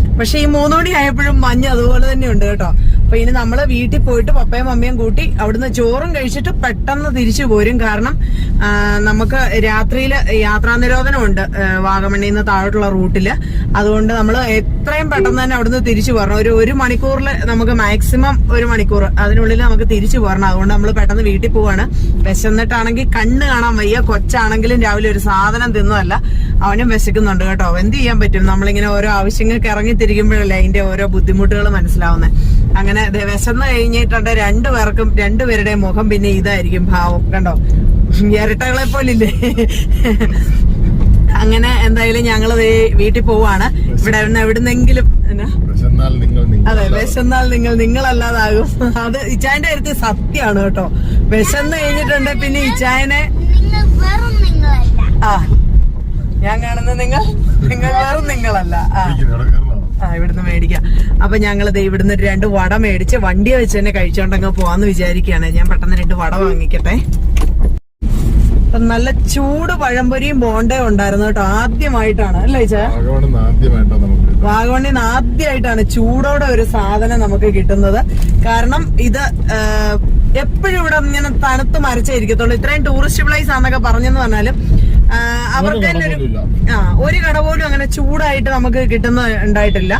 പക്ഷെ ഈ മൂന്ന് മണി ആയപ്പോഴും മഞ്ഞ് അതുപോലെ തന്നെ ഉണ്ട് കേട്ടോ. അപ്പൊ ഇനി നമ്മൾ വീട്ടിൽ പോയിട്ട് പപ്പയും മമ്മിയും കൂട്ടി അവിടുന്ന് ചോറും കഴിച്ചിട്ട് പെട്ടെന്ന് തിരിച്ചു പോരും. കാരണം നമുക്ക് രാത്രിയിൽ യാത്രാ നിരോധനമുണ്ട് വാഗമണ്ണിൽ നിന്ന് താഴോട്ടുള്ള റൂട്ടിൽ. അതുകൊണ്ട് നമ്മൾ എത്രയും പെട്ടെന്ന് തന്നെ അവിടുന്ന് തിരിച്ചു പോരണം ഒരു ഒരു മണിക്കൂറിൽ നമുക്ക് മാക്സിമം ഒരു മണിക്കൂർ അതിനുള്ളിൽ നമുക്ക് തിരിച്ചു പോരണം അതുകൊണ്ട് നമ്മൾ പെട്ടെന്ന് വീട്ടിൽ പോവാണ്. വിശന്നിട്ടാണെങ്കിൽ കണ്ണ് കാണാൻ വയ്യ. കൊച്ചാണെങ്കിലും രാവിലെ ഒരു സാധനം തിന്നതല്ല അവനും വിശക്കുന്നുണ്ട് കേട്ടോ. എന്ത് ചെയ്യാൻ പറ്റും? നമ്മളിങ്ങനെ ഓരോ ആവശ്യങ്ങൾക്ക് ഇറങ്ങി തിരിക്കുമ്പോഴല്ലേ അതിന്റെ ഓരോ ബുദ്ധിമുട്ടുകൾ മനസ്സിലാവുന്നത് അങ്ങനെ ദേ വിശന്ന് കഴിഞ്ഞിട്ടുണ്ട് രണ്ടുപേർക്കും രണ്ടുപേരുടെ മുഖം പിന്നെ ഇതായിരിക്കും ഭാവം കണ്ടോ? ഇരട്ടകളെ പോലില്ലേ? അങ്ങനെ എന്തായാലും ഞങ്ങൾ ദേ വീട്ടിൽ പോവാണ്. ഇവിടെ എവിടുന്നെങ്കിലും അതെ വിശന്നാൽ നിങ്ങൾ നിങ്ങളല്ലാതാകും. അത് ഇച്ചായന്റെ അടുത്ത് സത്യമാണ് കേട്ടോ. വിശന്ന് കഴിഞ്ഞിട്ടുണ്ട് പിന്നെ ഇച്ചായനെ ആ ഞാൻ കാണുന്നത് നിങ്ങൾ നിങ്ങൾ വേറും നിങ്ങളല്ല. ആ. ഇവിടുന്ന് മേടിക്കാം. അപ്പൊ ഞങ്ങൾ ദേ ഇവിടുന്ന് ഒരു രണ്ട് വട മേടിച്ച് വണ്ടി വെച്ച് തന്നെ കഴിച്ചോണ്ടങ്ങ് പോവാന്ന് വിചാരിക്കുകയാണ് ഞാൻ പെട്ടെന്ന് രണ്ട് വട വാങ്ങിക്കട്ടെ. അപ്പൊ നല്ല ചൂട് പഴംപൊരിയും ബോണ്ടയും ഉണ്ടായിരുന്നു കേട്ടോ ആദ്യമായിട്ടാണ്. അല്ലേ വാഗവണ്ണിന്ന് വാഗമണ്ണിൽ നിന്ന് ആദ്യമായിട്ടാണ് ചൂടോടെ ഒരു സാധനം നമുക്ക് കിട്ടുന്നത്. കാരണം ഇത് എപ്പോഴും ഇവിടെ ഇങ്ങനെ തണുത്ത് മരച്ചിരിക്കത്തുള്ളൂ ഇത്രയും ടൂറിസ്റ്റ് പ്ലേസ് ആണെന്നൊക്കെ പറഞ്ഞെന്ന് പറഞ്ഞാലും അവർക്ക് തന്നെ ഒരു ആ ഒരു കട പോലും അങ്ങനെ ചൂടായിട്ട് നമുക്ക് കിട്ടുന്ന ഉണ്ടായിട്ടില്ല.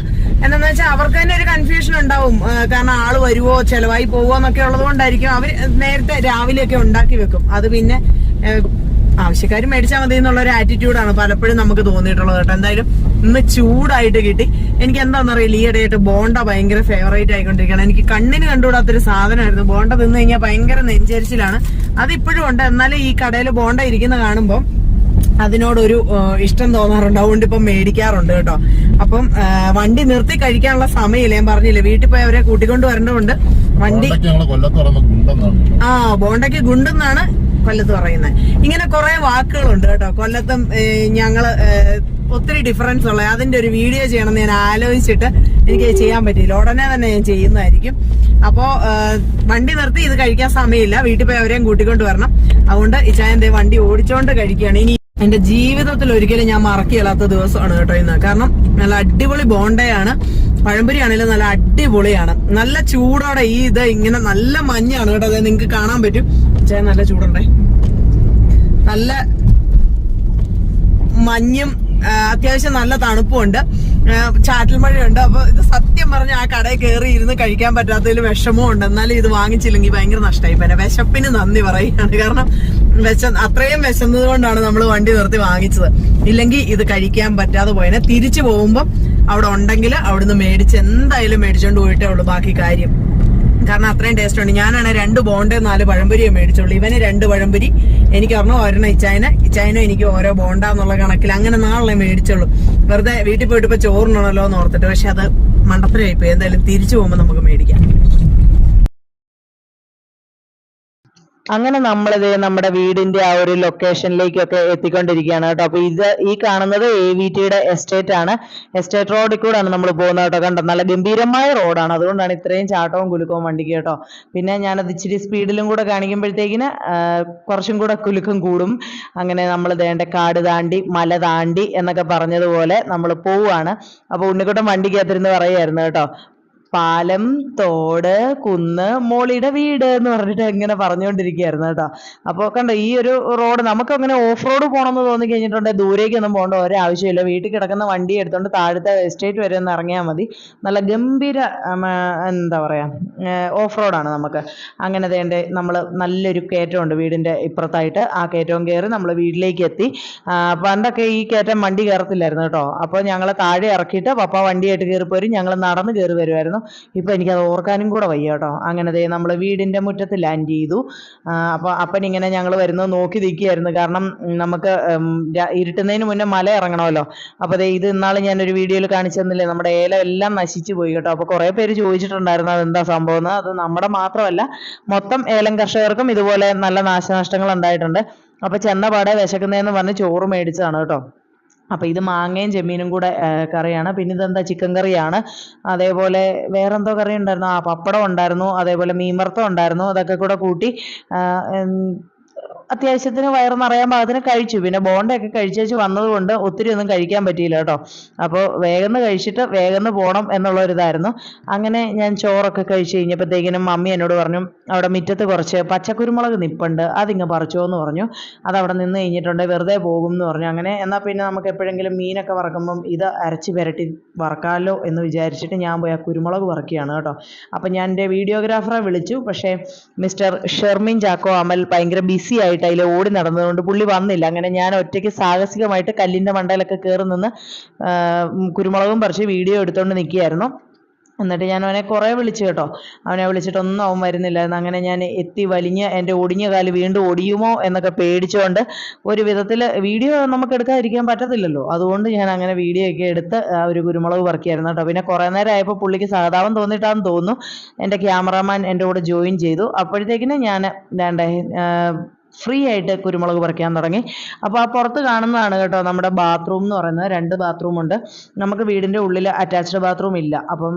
എന്താന്ന് വെച്ചാൽ അവർക്ക് തന്നെ ഒരു കൺഫ്യൂഷൻ ഉണ്ടാവും. കാരണം ആൾ വരുവോ ചെലവായി പോവോ എന്നൊക്കെ ഉള്ളത് കൊണ്ടായിരിക്കും അവർ നേരത്തെ രാവിലെയൊക്കെ ഉണ്ടാക്കി വെക്കും. അത് പിന്നെ ആവശ്യക്കാർ മേടിച്ചാൽ മതി എന്നുള്ള ഒരു ആറ്റിറ്റ്യൂഡാണ് പലപ്പോഴും നമുക്ക് തോന്നിയിട്ടുള്ളത് കേട്ടോ. എന്തായാലും ഇന്ന് ചൂടായിട്ട് കിട്ടി. എനിക്ക് എന്താണെന്നറിയില്ല ഈ ഇടയായിട്ട് ബോണ്ട ഭയങ്കര ഫേവറേറ്റ് ആയിക്കൊണ്ടിരിക്കുകയാണ്. എനിക്ക് കണ്ണിന് കണ്ടുകൂടാത്തൊരു സാധനമായിരുന്നു. ബോണ്ട തിന്നു കഴിഞ്ഞാൽ ഭയങ്കര നെഞ്ചരിച്ചിലാണ്. അതിപ്പോഴും ഉണ്ട്. എന്നാലും ഈ കടയിൽ ബോണ്ട ഇരിക്കുന്ന കാണുമ്പോൾ അതിനോടൊരു ഇഷ്ടം തോന്നാറുണ്ട്. അതുകൊണ്ട് ഇപ്പം മേടിക്കാറുണ്ട് കേട്ടോ. അപ്പം വണ്ടി നിർത്തി കഴിക്കാനുള്ള സമയമില്ല. ഞാൻ പറഞ്ഞില്ലേ വീട്ടിൽ പോയി അവരെ കൂട്ടിക്കൊണ്ട് വരേണ്ടതുണ്ട്. വണ്ടി ആ ബോണ്ടയ്ക്ക് ഗുണ്ടെന്നാണ് കൊല്ലത്ത് പറയുന്നത്. ഇങ്ങനെ കുറെ വാക്കുകളുണ്ട് കേട്ടോ. കൊല്ലത്തും ഞങ്ങൾ ഒത്തിരി ഡിഫറൻസ് ഉള്ള. അതിന്റെ ഒരു വീഡിയോ ചെയ്യണം ഞാൻ ആലോചിച്ചിട്ട് എനിക്ക് ചെയ്യാൻ പറ്റിയില്ല. ഉടനെ തന്നെ ഞാൻ ചെയ്യുന്നതായിരിക്കും. അപ്പോ വണ്ടി നിർത്തി ഇത് കഴിക്കാൻ സമയമില്ല. വീട്ടിൽ പോയി അവരെയും കൂട്ടിക്കൊണ്ട് വരണം. അതുകൊണ്ട് ഇച്ചായൻ ദേ വണ്ടി ഓടിച്ചോണ്ട് കഴിക്കുകയാണ്. ഇനി എന്റെ ജീവിതത്തിൽ ഒരിക്കലും ഞാൻ മറക്കില്ലാത്ത ദിവസമാണ് കേട്ടോ ഇന്ന്. കാരണം നല്ല അടിപൊളി ബോണ്ടയാണ്. പഴംപൊരി ആണെങ്കിലും നല്ല അടിപൊളിയാണ്. നല്ല ചൂടോടെ ഈ ഇത് ഇങ്ങനെ നല്ല മഞ്ഞാണ് കേട്ടോ. അതായത് നിങ്ങക്ക് കാണാൻ പറ്റും. ചേ നല്ല ചൂടുണ്ടേ. നല്ല മഞ്ഞും അത്യാവശ്യം നല്ല തണുപ്പുണ്ട്. ചാറ്റൽ മഴയുണ്ട്. അപ്പൊ ഇത് സത്യം പറഞ്ഞ ആ കടയിൽ കയറി ഇരുന്ന് കഴിക്കാൻ പറ്റാത്തതിൽ വിഷമവും ഉണ്ട്. എന്നാലും ഇത് വാങ്ങിച്ചില്ലെങ്കിൽ ഭയങ്കര നഷ്ടമായി പിന്നെ വിശപ്പിന് നന്ദി പറയുകയാണ്. കാരണം വിശ അത്രയും വിശന്നത് കൊണ്ടാണ് നമ്മൾ വണ്ടി നിർത്തി വാങ്ങിച്ചത്. ഇല്ലെങ്കിൽ ഇത് കഴിക്കാൻ പറ്റാതെ പോയനെ. തിരിച്ചു പോകുമ്പോൾ അവിടെ ഉണ്ടെങ്കിൽ അവിടുന്ന് മേടിച്ച് എന്തായാലും മേടിച്ചോണ്ട് പോയിട്ടേ ഉള്ളൂ ബാക്കി കാര്യം. കാരണം അത്രയും ടേസ്റ്റ് ഉണ്ട്. ഞാനാണ് രണ്ട് ബോണ്ടേ നാല് പഴംപൊരിയെ മേടിച്ചുള്ളൂ. ഇവന് രണ്ട് പഴംപൊരി എനിക്ക് ഒരെണ്ണം ഒരെണ്ണം ഇച്ചായന ഇച്ചായന എനിക്ക് ഓരോ ബോണ്ട എന്നുള്ള കണക്കിൽ അങ്ങനെ നാളെ മേടിച്ചുള്ളൂ. വെറുതെ വീട്ടിൽ പോയിട്ട് ഇപ്പൊ ചോറിനാണല്ലോ എന്ന് ഓർത്തിട്ട്. പക്ഷെ അത് മണ്ടത്തിലായി പോയി എന്തായാലും തിരിച്ചു പോകുമ്പോൾ നമുക്ക് മേടിക്കാം. അങ്ങനെ നമ്മളിത് നമ്മുടെ വീടിന്റെ ആ ഒരു ലൊക്കേഷനിലേക്കൊക്കെ എത്തിക്കൊണ്ടിരിക്കുകയാണ് കേട്ടോ. അപ്പൊ ഇത് ഈ കാണുന്നത് എ വി ടിയുടെ എസ്റ്റേറ്റ് ആണ്. എസ്റ്റേറ്റ് റോഡിൽ കൂടെയാണ് നമ്മൾ പോകുന്നത് കേട്ടോ കണ്ടോ നല്ല ഗംഭീരമായ റോഡാണ് അതുകൊണ്ടാണ് ഇത്രയും ചാട്ടവും കുലുക്കവും വണ്ടിക്ക് കേട്ടോ. പിന്നെ ഞാനത് ഇച്ചിരി സ്പീഡിലും കൂടെ കാണിക്കുമ്പോഴത്തേക്കിന് കുറച്ചും കൂടെ കുലുക്കം കൂടും. അങ്ങനെ നമ്മൾ ദേണ്ട കാട് താണ്ടി മല താണ്ടി എന്നൊക്കെ പറഞ്ഞതുപോലെ നമ്മൾ പോവുകയാണ്. അപ്പൊ ഉണ്ണിക്കുട്ടൻ വണ്ടിക്കകത്തിരുന്ന് പറയുമായിരുന്നു കേട്ടോ. പാലം തോട് കുന്ന് മോളിയുടെ വീട് എന്ന് പറഞ്ഞിട്ട് ഇങ്ങനെ പറഞ്ഞുകൊണ്ടിരിക്കുകയായിരുന്നു കേട്ടോ. അപ്പോൾ കണ്ടോ ഈ ഒരു റോഡ് നമുക്ക് അങ്ങനെ ഓഫ് റോഡ് പോകണമെന്ന് തോന്നി കഴിഞ്ഞിട്ടുണ്ടെങ്കിൽ ദൂരേക്കൊന്നും പോകേണ്ട ഒരാവശ്യമില്ല. വീട്ടിൽ കിടക്കുന്ന വണ്ടി എടുത്തുകൊണ്ട് താഴത്തെ എസ്റ്റേറ്റ് വരെ ഒന്ന് ഇറങ്ങിയാൽ മതി. നല്ല ഗംഭീര എന്താ പറയുക ഓഫ് റോഡാണ് നമുക്ക്. അങ്ങനെ തേണ്ട നമ്മൾ നല്ലൊരു കയറ്റമുണ്ട് വീടിന്റെ ഇപ്പുറത്തായിട്ട്. ആ കയറ്റവും കയറി നമ്മൾ വീട്ടിലേക്ക് എത്തി. പണ്ടൊക്കെ ഈ കയറ്റം വണ്ടി കയറത്തില്ലായിരുന്നു കേട്ടോ. അപ്പോൾ ഞങ്ങളെ താഴെ ഇറക്കിയിട്ട് പപ്പ വണ്ടിയായിട്ട് കയറി പോരും ഞങ്ങൾ നടന്ന് കയറി വരുമായിരുന്നു ഇപ്പോൾ എനിക്കത് ഓർക്കാനും കൂടെ വയ്യ കേട്ടോ. അങ്ങനെ ദേ നമ്മൾ വീടിന്റെ മുറ്റത്ത് ലാൻഡ് ചെയ്തു. അപ്പോൾ അപ്പൻ ഇങ്ങനെ ഞങ്ങൾ വരുന്നത് നോക്കി നിൽക്കുകയായിരുന്നു. കാരണം നമുക്ക് ഇരുട്ടുന്നതിന് മുന്നേ മല ഇറങ്ങണമല്ലോ. അപ്പോൾ ദേ ഇത് ഇന്നാൾ ഞാനൊരു വീഡിയോയിൽ കാണിച്ചു തന്നില്ലേ? നമ്മുടെ ഏല എല്ലാം നശിച്ചു പോയി കേട്ടോ. അപ്പോൾ കുറേ പേര് ചോദിച്ചിട്ടുണ്ടായിരുന്നു അതെന്താ സംഭവം എന്ന്. അത് നമ്മുടെ മാത്രമല്ല മൊത്തം ഏലം കർഷകർക്കും ഇതുപോലെ നല്ല നാശനഷ്ടങ്ങൾ ഉണ്ടായിട്ടുണ്ട്. അപ്പോൾ ചെന്ന പാടെ വിശക്കുന്നതെന്ന് പറഞ്ഞ് ചോറ് മേടിച്ചതാണ് കേട്ടോ. അപ്പോൾ ഇത് മാങ്ങയും ചെമ്മീനും കൂടെ കറിയാണ്. പിന്നെ ഇതെന്താ? ചിക്കൻ കറിയാണ്. അതേപോലെ വേറെന്തോ കറി ഉണ്ടായിരുന്നു. ആ പപ്പടം ഉണ്ടായിരുന്നു. അതേപോലെ മീൻ വറുത്തം ഉണ്ടായിരുന്നു. അതൊക്കെ കൂടെ കൂട്ടി അത്യാവശ്യത്തിന് വയറ് നിറയാൻ പാകത്തിന് കഴിച്ചു. പിന്നെ ബോണ്ടയൊക്കെ കഴിച്ചേച്ച് വന്നതുകൊണ്ട് ഒത്തിരി ഒന്നും കഴിക്കാൻ പറ്റിയില്ല കേട്ടോ. അപ്പോൾ വേഗം കഴിച്ചിട്ട് വേഗം പോകണം എന്നുള്ള ഒരു ഇതായിരുന്നു അങ്ങനെ ഞാൻ ചോറൊക്കെ കഴിച്ചു കഴിഞ്ഞപ്പോഴത്തേക്കിനും മമ്മി എന്നോട് പറഞ്ഞു അവിടെ മുറ്റത്ത് കുറച്ച് പച്ചക്കുരുമുളക് നിപ്പുണ്ട്. അതിങ്ങ് പറിച്ചോ എന്ന് പറഞ്ഞു. അത് അവിടെ നിന്ന് കഴിഞ്ഞിട്ടുണ്ട്. വെറുതെ പോകും എന്ന് പറഞ്ഞു. അങ്ങനെ എന്നാൽ പിന്നെ നമുക്ക് എപ്പോഴെങ്കിലും മീനൊക്കെ വറക്കുമ്പം ഇത് അരച്ച് പുരട്ടി വറക്കാമല്ലോ എന്ന് വിചാരിച്ചിട്ട് ഞാൻ പോയി ആ കുരുമുളക് വറക്കുകയാണ് കേട്ടോ. അപ്പം ഞാൻ എന്റെ വീഡിയോഗ്രാഫറെ വിളിച്ചു. പക്ഷേ മിസ്റ്റർ ഷെർമിൻ ചാക്കോ അമൽ ഭയങ്കര ബിസി ആയിട്ട് അതിൽ ഓടി നടന്നതുകൊണ്ട് പുള്ളി വന്നില്ല. അങ്ങനെ ഞാൻ ഒറ്റയ്ക്ക് സാഹസികമായിട്ട് കല്ലിന്റെ മണ്ടയിലൊക്കെ കയറി നിന്ന് കുരുമുളകും പറിച്ച് വീഡിയോ എടുത്തുകൊണ്ട് നിൽക്കുകയായിരുന്നു എന്നിട്ട് ഞാൻ അവനെ കുറേ വിളിച്ചു കേട്ടോ. അവനെ വിളിച്ചിട്ടൊന്നും അവൻ വരുന്നില്ലായിരുന്നു. അങ്ങനെ ഞാൻ എത്തി വലിഞ്ഞ് എന്റെ ഒടിഞ്ഞ കാൽ വീണ്ടും ഒടിയുമോ എന്നൊക്കെ പേടിച്ചുകൊണ്ട് ഒരു വിധത്തിൽ വീഡിയോ നമുക്ക് എടുക്കാതിരിക്കാൻ പറ്റത്തില്ലല്ലോ. അതുകൊണ്ട് ഞാൻ അങ്ങനെ വീഡിയോ ഒക്കെ എടുത്ത് ആ ഒരു കുരുമുളക് വർക്കിയായിരുന്നു കേട്ടോ. പിന്നെ കുറേ നേരം ആയപ്പോൾ പുള്ളിക്ക് സഹതാപം തോന്നിയിട്ടാന്ന് തോന്നുന്നു. എന്റെ ക്യാമറാമാൻ എന്റെ കൂടെ ജോയിൻ ചെയ്തു. അപ്പോഴത്തേക്കിന് ഞാൻ വേണ്ടേ ഫ്രീ ആയിട്ട് കുരുമുളക് പറിക്കാൻ തുടങ്ങി. അപ്പോൾ ആ പുറത്ത് കാണുന്നതാണ് കേട്ടോ നമ്മുടെ ബാത്റൂം എന്ന് പറയുന്നത്. രണ്ട് ബാത്റൂം ഉണ്ട്. നമുക്ക് വീടിന്റെ ഉള്ളിൽ അറ്റാച്ച്ഡ് ബാത്റൂം ഇല്ല. അപ്പം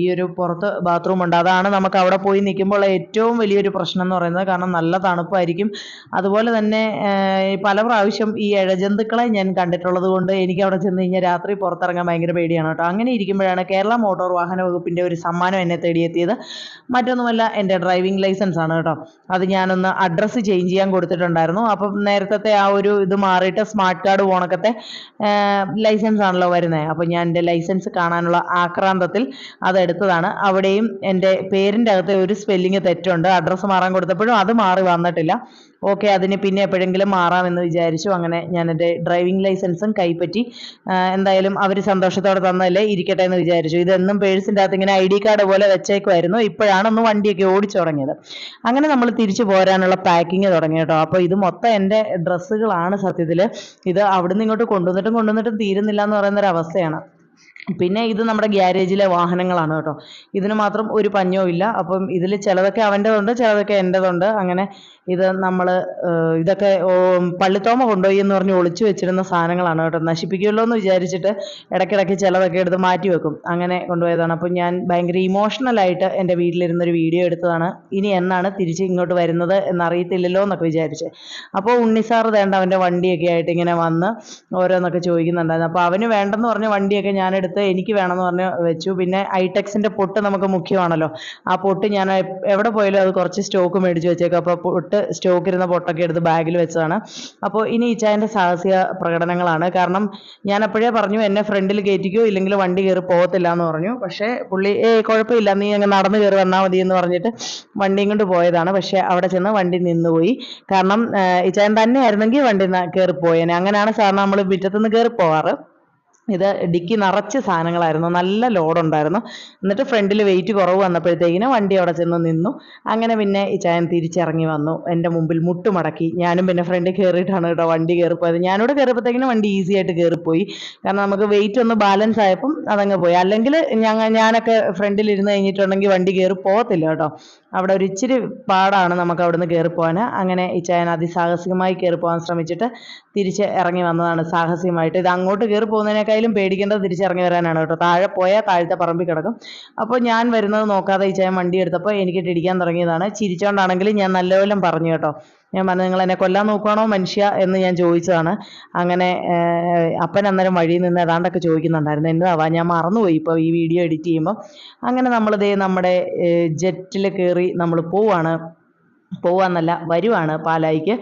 ഈ ഒരു പുറത്ത് ബാത്റൂം ഉണ്ട്. അതാണ് നമുക്ക് അവിടെ പോയി നിൽക്കുമ്പോൾ ഏറ്റവും വലിയൊരു പ്രശ്നം എന്ന് പറയുന്നത്. കാരണം നല്ല തണുപ്പായിരിക്കും. അതുപോലെ തന്നെ പല പ്രാവശ്യം ഈ ഇഴജന്തുക്കളെ ഞാൻ കണ്ടിട്ടുള്ളത് കൊണ്ട് എനിക്ക് അവിടെ ചെന്ന് കഴിഞ്ഞാൽ രാത്രി പുറത്തിറങ്ങാൻ ഭയങ്കര പേടിയാണ് കേട്ടോ. അങ്ങനെ ഇരിക്കുമ്പോഴാണ് കേരള മോട്ടോർ വാഹന വകുപ്പിന്റെ ഒരു സമ്മാനം എന്നെ തേടിയെത്തിയത്. മറ്റൊന്നുമല്ല എന്റെ ഡ്രൈവിംഗ് ലൈസൻസ് ആണ് കേട്ടോ. അത് ഞാനൊന്ന് അഡ്രസ്സ് ചേഞ്ച് ചെയ്യാൻ കൊടുത്തിട്ടുണ്ടായിരുന്നു. അപ്പം നേരത്തെ ആ ഒരു ഇത് മാറിയിട്ട് സ്മാർട്ട് കാർഡ് പോണക്കത്തെ ലൈസൻസ് ആണല്ലോ വരുന്നത് അപ്പം ഞാൻ എന്റെ ലൈസൻസ് കാണാനുള്ള ആക്രാന്തത്തിൽ അതെടുത്തതാണ് അവിടെയും എന്റെ പേരിന്റെ അകത്ത് ഒരു സ്പെല്ലിങ് തെറ്റുണ്ട്. അഡ്രസ്സ് മാറാൻ കൊടുത്തപ്പോഴും അത് മാറി വന്നിട്ടില്ല. ഓക്കെ അതിന് പിന്നെ എപ്പോഴെങ്കിലും മാറാമെന്ന് വിചാരിച്ചു. അങ്ങനെ ഞാൻ എന്റെ ഡ്രൈവിംഗ് ലൈസൻസും കൈപ്പറ്റി എന്തായാലും അവർ സന്തോഷത്തോടെ തന്നല്ലേ ഇരിക്കട്ടെ എന്ന് വിചാരിച്ചു. ഇതെന്നും പേഴ്സിന്റെ അകത്ത് ഇങ്ങനെ ഐ ഡി കാർഡ് പോലെ വെച്ചേക്കുമായിരുന്നു ഇപ്പോഴാണ് ഒന്ന് വണ്ടിയൊക്കെ ഓടിച്ചു തുടങ്ങിയത്. അങ്ങനെ നമ്മൾ തിരിച്ചു പോരാനുള്ള പാക്കിങ് തുടങ്ങി കേട്ടോ. അപ്പോൾ ഇത് മൊത്തം എന്റെ ഡ്രസ്സുകളാണ് സത്യത്തിൽ. ഇത് അവിടുന്ന് ഇങ്ങോട്ട് കൊണ്ടുവന്നിട്ടും കൊണ്ടുവന്നിട്ടും തീരുന്നില്ല എന്ന് പറയുന്ന ഒരു അവസ്ഥയാണ്. പിന്നെ ഇത് നമ്മുടെ ഗ്യാരേജിലെ വാഹനങ്ങളാണ് കേട്ടോ. ഇതിന് മാത്രം ഒരു പഞ്ഞവും ഇല്ല. അപ്പം ഇതിൽ ചിലതൊക്കെ അവന്റെതുണ്ട് ചിലതൊക്കെ എന്റെതുണ്ട്. അങ്ങനെ ഇത് നമ്മൾ ഇതൊക്കെ പള്ളിത്തോമ കൊണ്ടുപോയി എന്ന് പറഞ്ഞ് ഒളിച്ചു വെച്ചിരുന്ന സാധനങ്ങളാണ് കേട്ടോ. നശിപ്പിക്കുമല്ലോ എന്ന് വിചാരിച്ചിട്ട് ഇടയ്ക്കിടയ്ക്ക് ചിലതൊക്കെ എടുത്ത് മാറ്റി വെക്കും. അങ്ങനെ കൊണ്ടുപോയതാണ്. അപ്പം ഞാൻ ഭയങ്കര ഇമോഷണലായിട്ട് എന്റെ വീട്ടിലിരുന്നൊരു വീഡിയോ എടുത്തതാണ്. ഇനി എന്നാണ് തിരിച്ച് ഇങ്ങോട്ട് വരുന്നത് എന്നറിയത്തില്ലല്ലോ എന്നൊക്കെ വിചാരിച്ച്. അപ്പോൾ ഉണ്ണിസാറ് വേണ്ട അവന്റെ വണ്ടിയൊക്കെ ആയിട്ട് ഇങ്ങനെ വന്ന് ഓരോന്നൊക്കെ ചോദിക്കുന്നുണ്ടായിരുന്നു. അപ്പോൾ അവന് വേണ്ടെന്ന് പറഞ്ഞ വണ്ടിയൊക്കെ ഞാൻ എടുത്ത് എനിക്ക് വേണമെന്ന് പറഞ്ഞ് വെച്ചു. പിന്നെ ഐടെക്സിന്റെ പൊട്ട് നമുക്ക് മുഖ്യമാണല്ലോ. ആ പൊട്ട് ഞാൻ എവിടെ പോയാലും അത് കുറച്ച് സ്റ്റോക്ക് മേടിച്ച് വെച്ചേക്കും. അപ്പോൾ പൊട്ട് സ്റ്റോക്ക് ഇരുന്ന പൊട്ടൊക്കെ എടുത്ത് ബാഗിൽ വെച്ചതാണ്. അപ്പോൾ ഇനി ഇച്ചായന്റെ സാഹസിക പ്രകടനങ്ങളാണ്. കാരണം ഞാൻ അപ്പോഴേ പറഞ്ഞു എന്നെ ഫ്രണ്ടിൽ കയറ്റിക്കോ ഇല്ലെങ്കിൽ വണ്ടി കയറി പോകത്തില്ല എന്ന് പറഞ്ഞു. പക്ഷേ പുള്ളി ഏ കുഴപ്പമില്ല. നീ അങ്ങ് നടന്ന് കയറി വന്നാൽ മതി എന്ന് പറഞ്ഞിട്ട് വണ്ടിയും കൊണ്ട് പോയതാണ്. പക്ഷേ അവിടെ ചെന്ന് വണ്ടി നിന്നുപോയി കാരണം ഇച്ചായൻ തന്നെ ആയിരുന്നെങ്കിൽ വണ്ടി കയറി പോയേനെ. അങ്ങനെയാണ് സാറിന് നമ്മൾ മുറ്റത്തുനിന്ന് കയറി പോവാറ്. ഇത് ഡിക്കി നിറച്ച് സാധനങ്ങളായിരുന്നു. നല്ല ലോഡ് ഉണ്ടായിരുന്നു. എന്നിട്ട് ഫ്രണ്ടിൽ വെയിറ്റ് കുറവ് വന്നപ്പോഴത്തേക്കിന് വണ്ടി അവിടെ ചെന്ന് നിന്നു. അങ്ങനെ പിന്നെ ഈ ചായൻ തിരിച്ചിറങ്ങി വന്നു. എന്റെ മുമ്പിൽ മുട്ടുമടക്കി ഞാനും പിന്നെ ഫ്രണ്ടിൽ കയറിയിട്ടാണ് കേട്ടോ വണ്ടി കയറിപ്പോയത് ഞാനിവിടെ കയറിയപ്പോഴത്തേക്കിനും വണ്ടി ഈസി ആയിട്ട് കയറിപ്പോയി കാരണം നമുക്ക് വെയിറ്റ് ഒന്ന് ബാലൻസ് ആയപ്പം അതങ്ങ് പോയി. അല്ലെങ്കിൽ ഞങ്ങൾ ഞാനൊക്കെ ഫ്രണ്ടിൽ ഇരുന്ന് കഴിഞ്ഞിട്ടുണ്ടെങ്കിൽ വണ്ടി കയറി പോകത്തില്ല കേട്ടോ. അവിടെ ഒരു ഇച്ചിരി പാടാണ് നമുക്ക് അവിടുന്ന് കയറി പോകാൻ അങ്ങനെ ഈ ചായൻ അതിസാഹസികമായി പോകാൻ ശ്രമിച്ചിട്ട് തിരിച്ച് ഇറങ്ങി വന്നതാണ് സാഹസികമായിട്ട്. ഇത് അങ്ങോട്ട് കയറി പോകുന്നതിനേക്കാളും പേടിക്കേണ്ടത് തിരിച്ചിറങ്ങി വരാനാണ് കേട്ടോ. താഴെ പോയാൽ താഴത്തെ പറമ്പിൽ കിടക്കും. അപ്പോൾ ഞാൻ വരുന്നത് നോക്കാതെ ഈ ചായൻ വണ്ടി എടുത്തപ്പോൾ എനിക്ക് ഇടിക്കാൻ തുടങ്ങിയതാണ്. ചിരിച്ചോണ്ടാണെങ്കിലും ഞാൻ നല്ലപോലെ പറഞ്ഞു കേട്ടോ. ഞാൻ പറഞ്ഞു നിങ്ങൾ എന്നെ കൊല്ലാൻ നോക്കുകയാണോ മനുഷ്യ? എന്ന് ഞാൻ ചോദിച്ചതാണ്. അങ്ങനെ അപ്പൻ അന്നേരം വഴിയിൽ നിന്ന് ഏതാണ്ടൊക്കെ ചോദിക്കുന്നുണ്ടായിരുന്നു. എന്നതാവാ ഞാൻ മറന്നുപോയി ഇപ്പോൾ ഈ വീഡിയോ എഡിറ്റ് ചെയ്യുമ്പോൾ അങ്ങനെ നമ്മൾ ദേ നമ്മുടെ ജെറ്റിൽ കയറി നമ്മൾ പോവാണ്. പോവാന്നല്ല വരുവാണ് പാലായിക്ക്.